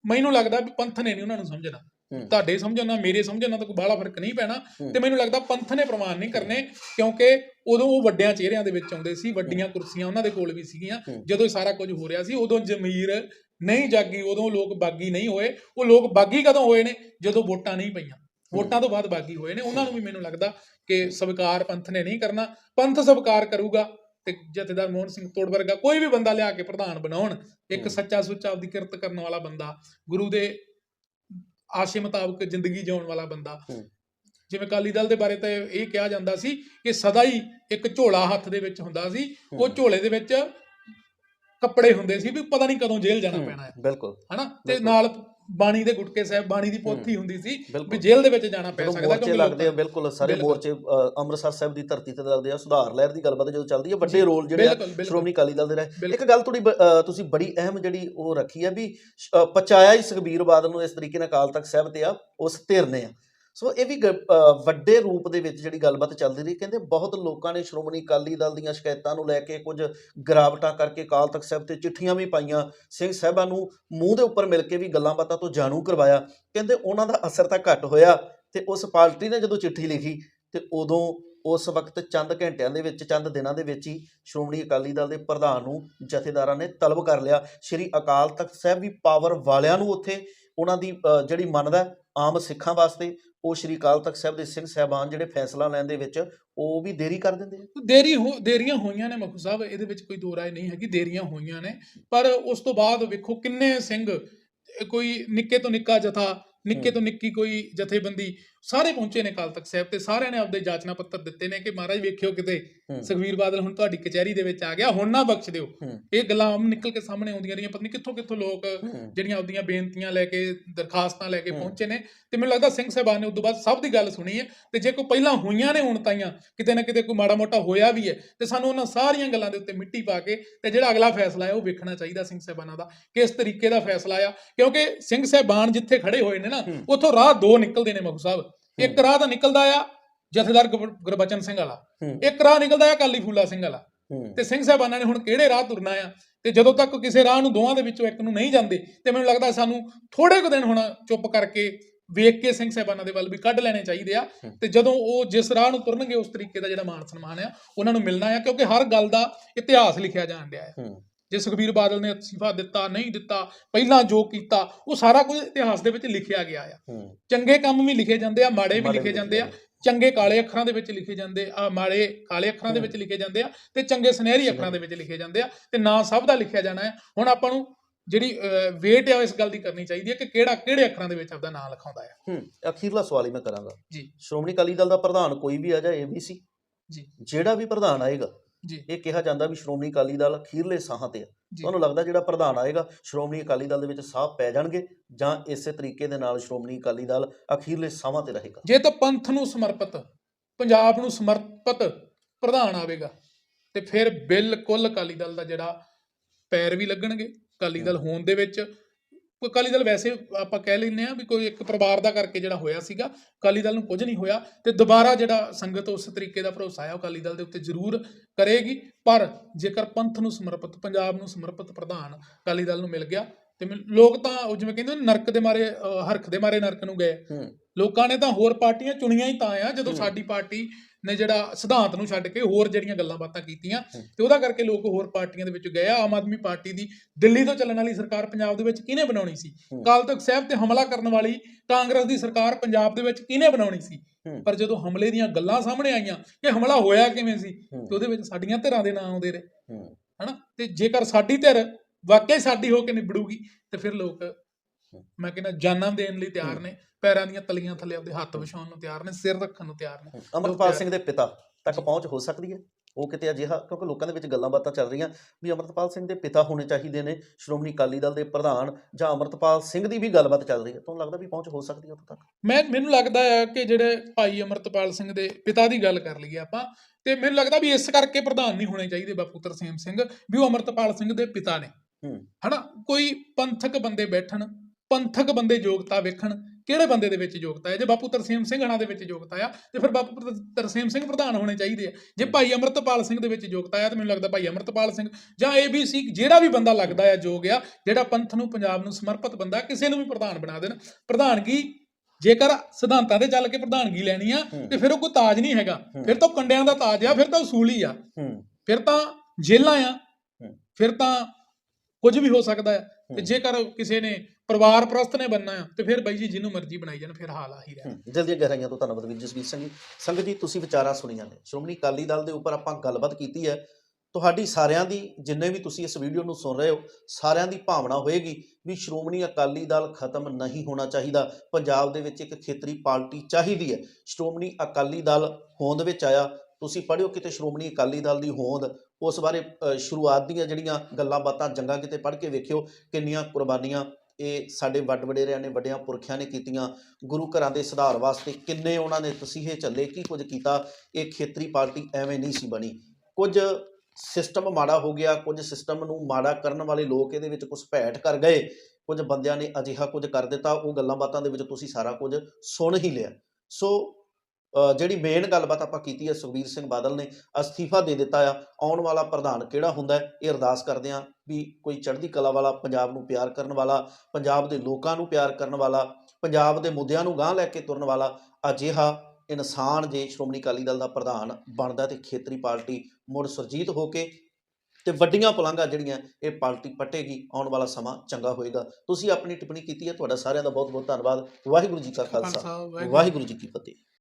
ਮੈਨੂੰ ਲੱਗਦਾ ਵੀ ਪੰਥ ਨੇ ਨਹੀਂ ਉਹਨਾਂ ਨੂੰ ਸਮਝਣਾ। ਤੁਹਾਡੇ ਸਮਝਣ ਨਾਲ ਮੇਰੇ ਸਮਝਣ ਨਾਲ ਤਾਂ ਕੋਈ ਬਾਹਲਾ ਫ਼ਰਕ ਨਹੀਂ ਪੈਣਾ। ਤੇ ਮੈਨੂੰ ਲੱਗਦਾ ਪੰਥ ਨੇ ਪ੍ਰਮਾਣ ਨਹੀਂ ਕਰਨੇ ਕਿਉਂਕਿ ਉਦੋਂ ਉਹ ਵੱਡਿਆਂ ਚਿਹਰਿਆਂ ਦੇ ਵਿੱਚ ਆਉਂਦੇ ਸੀ ਵੱਡੀਆਂ ਕੁਰਸੀਆਂ ਉਹਨਾਂ ਦੇ ਕੋਲ ਵੀ ਸੀਗੀਆਂ। ਜਦੋਂ ਸਾਰਾ ਕੁਝ ਹੋ ਰਿਹਾ ਸੀ ਉਦੋਂ ਜ਼ਮੀਰ ਨਹੀਂ ਜਾਗੀ ਉਦੋਂ ਲੋਕ ਬਾਗੀ ਨਹੀਂ ਹੋਏ ਉਹ ਲੋਕ ਬਾਗੀ ਕਦੋਂ ਹੋਏ ਨੇ ਜਦੋਂ ਵੋਟਾਂ ਨਹੀਂ ਪਈਆਂ ਵੋਟਾਂ ਤੋਂ ਬਾਅਦ ਬਾਗੀ ਹੋਏ ਨੇ ਉਹਨਾਂ ਨੂੰ ਵੀ ਮੈਨੂੰ ਲੱਗਦਾ ਕਿ ਸਵੀਕਾਰ ਪੰਥ ਨੇ ਨਹੀਂ ਕਰਨਾ ਪੰਥ ਸਵੀਕਾਰ ਕਰੂਗਾ ਤੇ ਜਥੇਦਾਰ ਮੋਹਨ ਸਿੰਘ ਤੋੜ ਵਰਗਾ ਕੋਈ ਵੀ ਬੰਦਾ ਲਿਆ ਕੇ ਪ੍ਰਧਾਨ ਬਣਾਉਣ ਇੱਕ। ਸੱਚਾ ਸੁੱਚਾ ਆਪਦੀ ਕਿਰਤ ਕਰਨ ਵਾਲਾ ਬੰਦਾ ਗੁਰੂ ਦੇ ਆਸ਼ੇ ਮੁਤਾਬਕ ਜ਼ਿੰਦਗੀ ਜਿਉਣ ਵਾਲਾ ਬੰਦਾ। ਜਿਵੇਂ ਅਕਾਲੀ ਦਲ ਦੇ ਬਾਰੇ ਤਾਂ ਇਹ ਕਿਹਾ ਜਾਂਦਾ ਸੀ ਕਿ ਸਦਾ ਹੀ ਇੱਕ ਝੋਲਾ ਹੱਥ ਦੇ ਵਿੱਚ ਹੁੰਦਾ ਸੀ ਉਹ। ਝੋਲੇ ਦੇ ਵਿੱਚ ਕੱਪੜੇ ਹੁੰਦੇ ਸੀ ਵੀ ਪਤਾ ਨਹੀਂ ਕਦੋਂ ਜੇਲ੍ਹ ਜਾਣਾ ਪੈਣਾ ਹੈ ਬਿਲਕੁਲ ਹਨਾ ਤੇ। ਨਾਲ ਬਾਣੀ ਦੇ ਗੁਟਕੇ ਸਾਹਿਬ ਬਾਣੀ ਦੀ ਪੋਥੀ ਹੁੰਦੀ ਸੀ ਵੀ ਜੇਲ੍ਹ ਦੇ ਵਿੱਚ ਜਾਣਾ ਪੈ ਸਕਦਾ ਕਿਉਂਕਿ ਲੱਗਦੇ ਆ ਲੋਕ- ਬਿਲਕੁਲ ਸਾਰੇ। ਮੋਰਚੇ ਅੰਮ੍ਰਿਤਸਰ ਸਾਹਿਬ ਦੀ ਧਰਤੀ ਤੇ ਲੱਗਦੇ ਆ ਸੁਧਾਰ ਲਹਿਰ ਦੀ ਗੱਲਬਾਤ ਜਦੋਂ ਚੱਲਦੀ ਹੈ ਵੱਡੇ ਰੋਲ ਜਿਹੜੇ ਆ ਸ਼੍ਰੋਮਣੀ ਅਕਾਲੀ ਦਲ ਦੇ ਰਹੇ। ਇੱਕ ਗੱਲ ਤੁਹਾਡੀ ਤੁਸੀਂ ਬੜੀ ਅਹਿਮ ਜਿਹੜੀ ਉਹ ਰੱਖੀ ਆ ਵੀ ਪਚਾਇਆ ਹੀ ਸੁਖਬੀਰ ਬਾਦਲ ਨੂੰ ਇਸ ਤਰੀਕੇ ਨਾਲ ਅਕਾਲ ਤਖਤ ਸਾਹਿਬ ਤੇ ਆ ਉਸ ਧਿਰ ਨੇ ਆ ਸੋ ਇਹ ਵੀ ਗ- ਵੱਡੇ ਰੂਪ ਦੇ ਵਿੱਚ ਜਿਹੜੀ ਗੱਲਬਾਤ ਚੱਲਦੀ ਰਹੀ, ਕਹਿੰਦੇ ਬਹੁਤ ਲੋਕਾਂ ਨੇ ਸ਼੍ਰੋਮਣੀ ਅਕਾਲੀ ਦਲ ਦੀਆਂ ਸ਼ਿਕਾਇਤਾਂ ਨੂੰ ਲੈ ਕੇ ਕੁਝ ਗਰਾਵਟਾਂ ਕਰਕੇ ਅਕਾਲ ਤਖਤ ਸਾਹਿਬ ਤੇ ਚਿੱਠੀਆਂ ਵੀ ਪਾਈਆਂ। ਸਿੰਘ ਸਾਹਿਬਾਂ ਨੂੰ ਮੂੰਹ ਦੇ ਉੱਪਰ ਮਿਲ ਕੇ ਵੀ ਗੱਲਾਂ ਬਾਤਾਂ ਤੋਂ ਜਾਣੂ ਕਰਵਾਇਆ। ਕਹਿੰਦੇ ਉਹਨਾਂ ਦਾ ਅਸਰ ਤਾਂ ਘੱਟ ਹੋਇਆ ਤੇ ਉਸ ਪਾਰਟੀ ਨੇ ਜਦੋਂ ਚਿੱਠੀ ਲਿਖੀ ਤੇ ਉਦੋਂ ਉਸ ਵਕਤ ਚੰਦ ਘੰਟਿਆਂ ਦੇ ਵਿੱਚ, ਚੰਦ ਦਿਨਾਂ ਦੇ ਵਿੱਚ ਹੀ ਸ਼੍ਰੋਮਣੀ ਅਕਾਲੀ ਦਲ ਦੇ ਪ੍ਰਧਾਨ ਨੂੰ ਜਥੇਦਾਰਾਂ ਨੇ ਤਲਬ ਕਰ ਲਿਆ। ਸ਼੍ਰੀ ਅਕਾਲ ਤਖਤ ਸਾਹਿਬ ਵੀ ਪਾਵਰ ਵਾਲਿਆਂ ਨੂੰ ਉੱਥੇ ਉਹਨਾਂ ਦੀ ਜਿਹੜੀ ਮੰਨਦਾ ਆਮ ਸਿੱਖਾਂ ਵਾਸਤੇ ਉਹ ਸ਼੍ਰੀ ਅਕਾਲ ਤਖਤ ਸਾਹਿਬ ਦੇ ਸਿੰਘ ਸਾਹਿਬਾਨ ਜਿਹੜੇ ਫੈਸਲਾ ਲੈਣ ਦੇ ਵਿੱਚ ਉਹ ਵੀ ਦੇਰੀ ਕਰ ਦਿੰਦੇ ਆ ਦੇਰੀ ਹੋ ਦੇਰੀਆਂ ਹੋਈਆਂ ਨੇ ਮਖੂ ਸਾਹਿਬ ਇਹਦੇ ਵਿੱਚ ਕੋਈ ਦੋ ਰਾਏ ਨਹੀਂ ਹੈਗੀ ਦੇਰੀਆਂ ਹੋਈਆਂ ਨੇ ਪਰ ਉਸ ਤੋਂ ਬਾਅਦ ਵੇਖੋ ਕਿੰਨੇ ਸਿੰਘ ਕੋਈ ਨਿੱਕੇ ਤੋਂ ਨਿੱਕਾ ਜਥਾ ਨਿੱਕੇ। ਤੋਂ ਨਿੱਕੀ ਕੋਈ ਜਥੇਬੰਦੀ ਸਾਰੇ ਪਹੁੰਚੇ ਨੇ ਕਾਲ ਤਖਤ ਸਾਹਿਬ ਤੇ ਸਾਰਿਆਂ ਨੇ ਆਪਦੇ ਜਾਚਨਾ ਪੱਤਰ ਦਿੱਤੇ ਨੇ ਕਿ ਮਹਾਰਾਜ ਵੇਖਿਓ ਕਿਤੇ। ਸੁਖਵੀਰ ਬਾਦਲ ਹੁਣ ਤੁਹਾਡੀ ਕਚਹਿਰੀ ਦੇ ਵਿੱਚ ਆ ਗਿਆ ਹੁਣ ਨਾ ਬਖਸ਼ ਦਿਓ। ਇਹ ਗੱਲਾਂ ਆਮ ਨਿਕਲ ਕੇ ਸਾਹਮਣੇ ਆਉਂਦੀਆਂ ਰਹੀਆਂ ਪਤਾ ਨਹੀਂ ਕਿੱਥੋਂ ਕਿੱਥੋਂ ਲੋਕ ਜਿਹੜੀਆਂ ਆਪਦੀਆਂ ਬੇਨਤੀਆਂ ਲੈ ਕੇ ਦਰਖਾਸਤਾਂ ਲੈ ਕੇ। ਪਹੁੰਚੇ ਨੇ ਤੇ ਮੈਨੂੰ ਲੱਗਦਾ ਸਿੰਘ ਸਾਹਿਬਾਨ ਨੇ ਉਦੋਂ ਬਾਅਦ ਸਭ ਦੀ ਗੱਲ ਸੁਣੀ ਹੈ ਤੇ ਜੇ ਕੋਈ ਪਹਿਲਾਂ ਹੋਈਆਂ ਨੇ ਹੁਣ ਤਾਈਆਂ ਕਿਤੇ ਨਾ ਕਿਤੇ ਕੋਈ ਮਾੜਾ ਮੋਟਾ ਹੋਇਆ ਵੀ ਹੈ ਤੇ ਸਾਨੂੰ ਉਹਨਾਂ ਸਾਰੀਆਂ ਗੱਲਾਂ ਦੇ ਉੱਤੇ ਮਿੱਟੀ ਪਾ ਕੇ ਤੇ ਜਿਹੜਾ ਅਗਲਾ ਫੈਸਲਾ ਹੈ ਉਹ ਵੇਖਣਾ ਚਾਹੀਦਾ ਸਿੰਘ ਸਾਹਿਬਾਨਾਂ ਦਾ ਕਿਸ ਤਰੀਕੇ ਦਾ ਫੈਸਲਾ ਆ ਕਿਉਂਕਿ ਸਿੰਘ ਸਾਹਿਬਾਨ ਜਿੱਥੇ ਖੜੇ ਹੋਏ ਨੇ ਨਾ। ਉੱਥੋਂ ਰਾਹ ਦੋ ਨਿਕਲਦੇ ਨੇ ਮਖੂ ਸਾਹਿਬ ਇੱਕ ਰਾਹ ਤਾਂ ਨਿਕਲਦਾ ਆ ਜਥੇਦਾਰ ਗੁਰ- ਗੁਰਬਚਨ ਸਿੰਘ ਵਾਲਾ। ਇੱਕ ਰਾਹ ਨਿਕਲਦਾ ਆ ਕਾਲੀ ਫੂਲਾ ਸਿੰਘ ਵਾਲਾ। ਤੇ ਸਿੰਘ ਸਾਹਿਬਾਨਾਂ ਨੇ ਹੁਣ ਕਿਹੜੇ ਰਾਹ ਤੁਰਨਾ ਆ? ਤੇ ਜਦੋਂ ਤੱਕ ਕਿਸੇ ਰਾਹ ਨੂੰ ਦੋਵਾਂ ਦੇ ਵਿੱਚੋਂ ਇੱਕ ਨੂੰ ਨਹੀਂ ਜਾਂਦੇ ਤੇ ਮੈਨੂੰ ਲੱਗਦਾ ਸਾਨੂੰ ਥੋੜੇ ਕੁ ਦਿਨ ਹੁਣ ਚੁੱਪ ਕਰਕੇ ਵੇਖ ਕੇ ਸਿੰਘ ਸਾਹਿਬਾਨਾਂ ਦੇ ਵੱਲ ਵੀ ਕੱਢ ਲੈਣੇ ਚਾਹੀਦੇ ਆ। ਤੇ ਜਦੋਂ ਉਹ ਜਿਸ ਰਾਹ ਨੂੰ ਤੁਰਨਗੇ ਉਸ ਤਰੀਕੇ ਦਾ ਜਿਹੜਾ ਮਾਨ ਸਨਮਾਨ ਆ ਉਹਨਾਂ ਨੂੰ ਮਿਲਣਾ ਆ ਕਿਉਂਕਿ ਹਰ ਗੱਲ ਦਾ ਇਤਿਹਾਸ ਲਿਖਿਆ ਜਾਣ ਡਿਆ ਹੂੰ। ਜੇ ਸੁਖਬੀਰ ਬਾਦਲ ਨੇ ਅਸਤੀਫਾ ਦਿੱਤਾ ਨਹੀਂ ਦਿੱਤਾ ਪਹਿਲਾਂ ਜੋ ਕੀਤਾ ਉਹ ਸਾਰਾ ਕੁਝ ਇਤਿਹਾਸ ਦੇ ਵਿੱਚ ਲਿਖਿਆ ਗਿਆ ਆ। ਹੂੰ। ਚੰਗੇ ਕੰਮ ਵੀ ਲਿਖੇ ਜਾਂਦੇ ਆ ਮਾੜੇ ਵੀ ਲਿਖੇ ਜਾਂਦੇ ਆ। ਚੰਗੇ ਕਾਲੇ ਅੱਖਰਾਂ ਦੇ ਵਿੱਚ ਲਿਖੇ ਜਾਂਦੇ ਆ ਮਾੜੇ ਕਾਲੇ ਅੱਖਰਾਂ ਦੇ ਹੂੰ। ਵਿੱਚ ਲਿਖੇ ਜਾਂਦੇ ਆ ਤੇ ਚੰਗੇ ਸੁਨਹਿਰੀ ਅੱਖਰਾਂ ਦੇ ਵਿੱਚ ਲਿਖੇ ਜਾਂਦੇ ਆ ਤੇ ਨਾਂ ਸਭ ਦਾ ਲਿਖਿਆ ਜਾਣਾ ਹੈ ਹੁਣ ਆਪਾਂ ਨੂੰ ਜਿਹੜੀ ਵੇਟ ਆ ਉਹ ਇਸ ਗੱਲ ਦੀ ਕਰਨੀ ਚਾਹੀਦੀ ਹੈ ਕਿ ਕਿਹੜਾ ਕਿਹੜੇ ਅੱਖਰਾਂ ਦੇ ਵਿੱਚ ਆਪਦਾ ਨਾਂ ਲਿਖਾਉਂਦਾ ਹੈ ਹੂੰ ਅਖੀਰਲਾ ਸਵਾਲ ਹੀ ਮੈਂ ਕਰਾਂਗਾ। ਜੀ। ਸ਼੍ਰੋਮਣੀ ਅਕਾਲੀ ਦਲ ਦਾ ਪ੍ਰਧਾਨ ਕੋਈ ਵੀ ਆ ਜਾਏ ਏਬੀਸੀ ਜੀ। ਜਿਹੜਾ ਵੀ ਪ੍ਰਧਾਨ ਆਏਗਾ ਜੀ ਇਹ ਕਿਹਾ ਜਾਂਦਾ ਵੀ ਸ਼੍ਰੋਮਣੀ ਅਕਾਲੀ ਦਲ ਅਖੀਰਲੇ ਸਾਹਾਂ ਤੇ ਆ। ਤੁਹਾਨੂੰ ਲੱਗਦਾ ਜਿਹੜਾ ਪ੍ਰਧਾਨ ਆਏਗਾ ਸ਼੍ਰੋਮਣੀ ਅਕਾਲੀ ਦਲ ਦੇ ਵਿੱਚ ਸਾਹ ਪੈ ਜਾਣਗੇ ਜਾਂ ਇਸੇ ਤਰੀਕੇ ਦੇ ਨਾਲ ਸ਼੍ਰੋਮਣੀ ਅਕਾਲੀ ਦਲ ਅਖੀਰਲੇ ਸਾਹਾਂ ਤੇ ਰਹੇਗਾ? ਜੇ ਤਾਂ ਪੰਥ ਨੂੰ ਸਮਰਪਿਤ ਪੰਜਾਬ ਨੂੰ ਸਮਰਪਿਤ ਪ੍ਰਧਾਨ ਆਵੇਗਾ ਤੇ ਫਿਰ ਬਿਲਕੁਲ ਅਕਾਲੀ ਦਲ ਦਾ ਜਿਹੜਾ ਪੈਰ ਵੀ ਲੱਗਣਗੇ ਅਕਾਲੀ ਦਲ ਹੋਣ ਦੇ ਵਿੱਚ ਅਕਾਲੀ ਦਲ ਵੈਸੇ ਆਪਾਂ ਕਹਿ ਲੈਂਦੇ ਆ ਵੀ ਕੋਈ ਇੱਕ ਪਰਿਵਾਰ ਦਾ ਕਰਕੇ ਜਿਹੜਾ ਹੋਇਆ ਸੀਗਾ ਅਕਾਲੀ ਦਲ ਨੂੰ ਕੁਝ ਨਹੀਂ ਹੋਇਆ ਤੇ ਦੁਬਾਰਾ ਜਿਹੜਾ ਸੰਗਤ ਉਸ ਤਰੀਕੇ ਦਾ ਭਰੋਸਾ ਉਹ ਅਕਾਲੀ ਦਲ ਦੇ ਉੱਤੇ ਜ਼ਰੂਰ ਕਰੇਗੀ। ਪਰ ਜੇਕਰ ਪੰਥ ਨੂੰ ਸਮਰਪਿਤ ਪੰਜਾਬ ਨੂੰ ਸਮਰਪਿਤ ਪ੍ਰਧਾਨ ਅਕਾਲੀ ਦਲ ਨੂੰ ਮਿਲ ਗਿਆ ਤੇ ਲੋਕ ਤਾਂ ਉਹ ਜਿਵੇਂ ਕਹਿੰਦੇ ਨਰਕ ਦੇ ਮਾਰੇ ਹਰਖ ਦੇ ਮਾਰੇ ਨਰਕ ਨੂੰ ਗਏ। ਹੂੰ। ਲੋਕਾਂ ਨੇ ਤਾਂ ਹੋਰ ਪਾਰਟੀਆਂ ਚੁਣੀਆਂ ਹੀ ਤਾਂ ਆ ਜਦੋਂ ਹੂੰ। ਸਾਡੀ ਪਾਰਟੀ ਨੇ ਜਿਹੜਾ ਸਿਧਾਂਤ ਨੂੰ ਛੱਡ ਕੇ ਹੋਰ ਜਿਹੜੀਆਂ ਗੱਲਾਂ ਬਾਤਾਂ ਕੀਤੀਆਂ। ਤੇ ਉਹਦਾ ਕਰਕੇ ਲੋਕ ਹੋਰ ਪਾਰਟੀਆਂ ਦੇ ਵਿੱਚ ਗਏ ਆ। ਆਮ ਆਦਮੀ ਪਾਰਟੀ ਦੀ ਦਿੱਲੀ ਤੋਂ ਚੱਲਣ ਵਾਲੀ ਸਰਕਾਰ ਪੰਜਾਬ ਦੇ ਵਿੱਚ ਕਿਹਨੇ ਬਣਾਉਣੀ ਸੀ। ਕਾਲ ਤਖਤ ਸਾਹਿਬ ਤੇ ਹਮਲਾ ਕਰਨ ਵਾਲੀ ਕਾਂਗਰਸ ਦੀ ਸਰਕਾਰ ਪੰਜਾਬ ਦੇ ਵਿੱਚ ਕਿਹਨੇ ਬਣਾਉਣੀ ਸੀ। ਪਰ ਜਦੋਂ ਹਮਲੇ ਦੀਆਂ ਗੱਲਾਂ ਸਾਹਮਣੇ ਆਈਆਂ ਕਿ ਹਮਲਾ ਹੋਇਆ ਕਿਵੇਂ ਸੀ ਤੇ ਉਹਦੇ ਵਿੱਚ ਸਾਡੀਆਂ ਧਿਰਾਂ ਦੇ ਨਾਂ ਆਉਂਦੇ ਰਹੇ ਹਨਾ ਤੇ ਜੇਕਰ ਸਾਡੀ ਧਿਰ ਵਾਕਈ ਸਾਡੀ ਹੋ ਕੇ ਨਿਬੜੂਗੀ ਤੇ ਫਿਰ ਲੋਕ ਮੈਂ ਕਹਿੰਦਾ ਜਾਨਾਂ ਦੇਣ ਲਈ ਤਿਆਰ। ਨੇ ਪੈਰਾਂ ਦੀਆਂ ਤਲੀਆਂ ਥੱਲੇ ਆਪਦੇ ਹੱਥ ਵਿਛਾਉਣ ਨੂੰ ਤਿਆਰ ਨੇ ਸਿਰ ਰੱਖਣ ਨੂੰ ਤਿਆਰ ਨੇ। ਅਮਰਪਾਲ ਸਿੰਘ ਦੇ ਪਿਤਾ ਤੱਕ। ਪਹੁੰਚ ਹੋ ਸਕਦੀ ਹੈ? ਉਹ ਕਿਤੇ ਅਜਿਹਾ ਕਿਉਂਕਿ ਲੋਕਾਂ ਦੇ ਵਿੱਚ ਗੱਲਾਂ ਬਾਤਾਂ ਚੱਲ ਰਹੀਆਂ ਵੀ ਅਮਰਪਾਲ ਸਿੰਘ ਦੇ ਪਿਤਾ ਹੋਣੇ ਚਾਹੀਦੇ ਨੇ ਸ਼੍ਰੋਮਣੀ ਅਕਾਲੀ ਦਲ ਦੇ ਪ੍ਰਧਾਨ ਜਾਂ ਅਮਰਪਾਲ ਸਿੰਘ ਦੀ ਵੀ ਗੱਲਬਾਤ ਚੱਲ ਰਹੀ ਹੈ। ਤੁਹਾਨੂੰ ਲੱਗਦਾ ਵੀ ਪਹੁੰਚ ਹੋ ਸਕਦੀ ਹੈ ਉੱਥੋਂ ਤੱਕ? ਮੈਂ ਮੈਨੂੰ ਲੱਗਦਾ ਹੈ ਕਿ ਜਿਹੜੇ ਭਾਈ ਅਮਰਤਪਾਲ ਸਿੰਘ ਦੇ ਪਿਤਾ ਦੀ ਗੱਲ ਕਰ ਲਈਏ ਆਪਾਂ ਤੇ ਮੈਨੂੰ ਲੱਗਦਾ ਵੀ ਇਸ ਕਰਕੇ ਪ੍ਰਧਾਨ ਨਹੀਂ ਹੋਣੇ ਚਾਹੀਦੇ ਬਾਪੂ ਤਰਸੇਮ ਸਿੰਘ ਵੀ ਉਹ ਅਮਰਤਪਾਲ ਸਿੰਘ ਦੇ ਪਿਤਾ ਨੇ। ਹੂੰ। ਹਨਾ? ਕੋਈ ਪੰਥਕ ਬੰਦੇ ਬੈਠਣ ਪੰਥਕ ਬੰਦੇ ਯੋਗਤਾ ਵੇਖਣ ਕਿਹੜੇ ਬੰਦੇ ਦੇ ਵਿੱਚ ਯੋਗਤਾ ਹੈ? ਜੇ ਬਾਪੂ ਤਰਸੇਮ ਸਿੰਘ ਹਣਾ ਦੇ ਵਿੱਚ ਯੋਗਤਾ ਆ ਤੇ ਫਿਰ ਬਾਪੂ ਤਰ- ਤਰਸੇਮ ਸਿੰਘ ਪ੍ਰਧਾਨ ਹੋਣੇ ਚਾਹੀਦੇ ਆ। ਜੇ ਭਾਈ ਅਮਰਤਪਾਲ ਸਿੰਘ ਦੇ ਵਿੱਚ ਯੋਗਤਾ ਆ ਤਾਂ ਮੈਨੂੰ ਲੱਗਦਾ ਭਾਈ ਅਮਰਤਪਾਲ ਸਿੰਘ ਜਾਂ ਏਬੀਸੀ ਜਿਹੜਾ ਵੀ ਬੰਦਾ ਲੱਗਦਾ ਆ ਯੋਗ ਆ ਜਿਹੜਾ ਪੰਥ ਨੂੰ ਪੰਜਾਬ ਨੂੰ ਸਮਰਪਿਤ ਬੰਦਾ ਕਿਸੇ ਨੂੰ ਵੀ ਪ੍ਰਧਾਨ ਬਣਾ ਦੇਣ। ਪ੍ਰਧਾਨਗੀ ਜੇਕਰ ਸਿਧਾਂਤਾਂ ਤੇ ਚੱਲ ਕੇ ਪ੍ਰਧਾਨਗੀ ਲੈਣੀ ਆ। ਤੇ ਫਿਰ ਉਹ ਕੋਈ ਤਾਜ ਨਹੀਂ ਹੈਗਾ। ਫਿਰ ਤਾਂ ਕੰਡਿਆਂ ਦਾ ਤਾਜ ਆ ਫਿਰ ਤਾਂ ਉਸੂਲ ਹੀ ਆ। ਫਿਰ ਤਾਂ ਜੇਲਾਂ ਆ। ਫਿਰ ਤਾਂ ਕੁਝ ਵੀ ਹੋ ਸਕਦਾ ਹੈ ਤੇ। ਜੇਕਰ ਕਿਸੇ ਨੇ ਪਰਿਵਾਰ ਪ੍ਰਸਤ ਨੇ ਬੰਨਾ ਤੇ ਫਿਰ ਬਾਈ ਜੀ ਜਿਹਨੂੰ ਮਰਜ਼ੀ ਬਣਾਈ ਜਾਣ ਫਿਰ ਹਾਲ ਆਹੀ ਰਹਿਣਾ। ਦੀਆਂ ਗਹਿਰਾਈਆਂ ਤੋਂ ਧੰਨਵਾਦ ਵੀਰ ਜਸਵੀਰ ਸਿੰਘ ਜੀ। ਸੰਗਤ ਜੀ ਤੁਸੀਂ ਵਿਚਾਰਾਂ ਸੁਣੀਆਂ ਨੇ। ਸ਼੍ਰੋਮਣੀ ਅਕਾਲੀ ਦਲ ਦੇ ਉੱਪਰ ਆਪਾਂ ਗੱਲਬਾਤ ਕੀਤੀ ਹੈ। ਤੁਹਾਡੀ ਸਾਰਿਆਂ ਦੀ ਜਿੰਨੇ ਵੀ ਤੁਸੀਂ ਇਸ ਵੀਡੀਓ ਨੂੰ ਸੁਣ ਰਹੇ ਹੋ ਸਾਰਿਆਂ ਦੀ ਭਾਵਨਾ ਹੋਏਗੀ ਵੀ ਸ਼੍ਰੋਮਣੀ ਅਕਾਲੀ ਦਲ ਖਤਮ ਨਹੀਂ ਹੋਣਾ ਚਾਹੀਦਾ। ਪੰਜਾਬ ਦੇ ਵਿੱਚ ਇੱਕ ਖੇਤਰੀ ਪਾਰਟੀ ਚਾਹੀਦੀ ਹੈ। ਸ਼੍ਰੋਮਣੀ ਅਕਾਲੀ ਦਲ ਹੋਂਦ ਵਿੱਚ ਆਇਆ। ਤੁਸੀਂ ਪੜ੍ਹਿਓ ਕਿਤੇ ਸ਼੍ਰੋਮਣੀ ਅਕਾਲੀ ਦਲ ਦੀ ਹੋਂਦ। ਉਸ ਬਾਰੇ ਸ਼ੁਰੂਆਤ ਦੀਆਂ ਜਿਹੜੀਆਂ ਗੱਲਾਂ ਬਾਤਾਂ ਜੰਗਾਂ ਕਿਤੇ ਪੜ੍ਹ ਕੇ ਵੇਖਿਓ, ਕਿੰਨੀਆਂ ਕੁਰਬਾਨੀਆਂ ਇਹ ਸਾਡੇ ਵੱਡ ਵਡੇਰਿਆਂ ਨੇ, ਵੱਡਿਆਂ ਪੁਰਖਿਆਂ ਨੇ ਕੀਤੀਆਂ। ਗੁਰੂ ਘਰਾਂ ਦੇ ਸੁਧਾਰ ਵਾਸਤੇ ਕਿੰਨੇ ਉਹਨਾਂ ਨੇ ਤਸੀਹੇ ਚੱਲੇ ਕੀ ਕੁਝ ਕੀਤਾ, ਇਹ ਖੇਤਰੀ ਪਾਰਟੀ ਐਵੇਂ ਨਹੀਂ ਸੀ ਬਣੀ। ਕੁਝ ਸਿਸਟਮ ਮਾੜਾ ਹੋ ਗਿਆ, ਕੁਝ ਸਿਸਟਮ ਨੂੰ ਮਾੜਾ ਕਰਨ ਵਾਲੇ ਲੋਕ ਇਹਦੇ ਵਿੱਚ ਘੁਸਪੈਠ ਕਰ ਗਏ। ਕੁਝ ਬੰਦਿਆਂ ਨੇ ਅਜਿਹਾ ਕੁਝ ਕਰ ਦਿੱਤਾ, ਉਹ ਗੱਲਾਂ ਬਾਤਾਂ ਦੇ ਵਿੱਚ ਤੁਸੀਂ ਸਾਰਾ ਕੁਝ ਸੁਣ ਹੀ ਲਿਆ। ਸੋ ਜਿਹੜੀ ਮੇਨ ਗੱਲਬਾਤ ਆਪਾਂ ਕੀਤੀ ਹੈ ਸੁਖਬੀਰ ਸਿੰਘ ਬਾਦਲ ਨੇ ਅਸਤੀਫਾ ਦੇ ਦਿੱਤਾ ਆ। ਆਉਣ ਵਾਲਾ ਪ੍ਰਧਾਨ ਕਿਹੜਾ ਹੁੰਦਾ ਹੈ? ਇਹ ਅਰਦਾਸ ਕਰਦੇ ਆ ਵੀ ਕੋਈ ਚੜ੍ਹਦੀ ਕਲਾ ਵਾਲਾ ਪੰਜਾਬ ਨੂੰ ਪਿਆਰ ਕਰਨ ਵਾਲਾ ਪੰਜਾਬ ਦੇ ਲੋਕਾਂ ਨੂੰ ਪਿਆਰ ਕਰਨ ਵਾਲਾ ਪੰਜਾਬ ਦੇ ਮੁੱਦਿਆਂ ਨੂੰ ਗਾਂਹ ਲੈ ਕੇ ਤੁਰਨ ਵਾਲਾ ਅਜਿਹਾ ਇਨਸਾਨ ਜੇ ਸ਼੍ਰੋਮਣੀ ਅਕਾਲੀ ਦਲ ਦਾ ਪ੍ਰਧਾਨ ਬਣਦਾ ਤੇ ਖੇਤਰੀ ਪਾਰਟੀ ਮੁੜ ਸੁਰਜੀਤ ਹੋ ਕੇ ਤੇ ਵੱਡੀਆਂ ਪੁਲਾਂਘਾਂ ਜਿਹੜੀਆਂ ਇਹ ਪਾਰਟੀ ਪਟੇਗੀ ਆਉਣ ਵਾਲਾ ਸਮਾਂ ਚੰਗਾ ਹੋਏਗਾ। ਤੁਸੀਂ ਆਪਣੀ ਟਿੱਪਣੀ ਕੀਤੀ ਹੈ ਤੁਹਾਡਾ ਸਾਰਿਆਂ ਦਾ ਬਹੁਤ ਬਹੁਤ ਧੰਨਵਾਦ। ਵਾਹਿਗੁਰੂ ਜੀ ਕਾ ਖਾਲਸਾ। ਵਾਹਿਗੁਰੂ ਜੀ ਕੀ ਫਤਿਹ।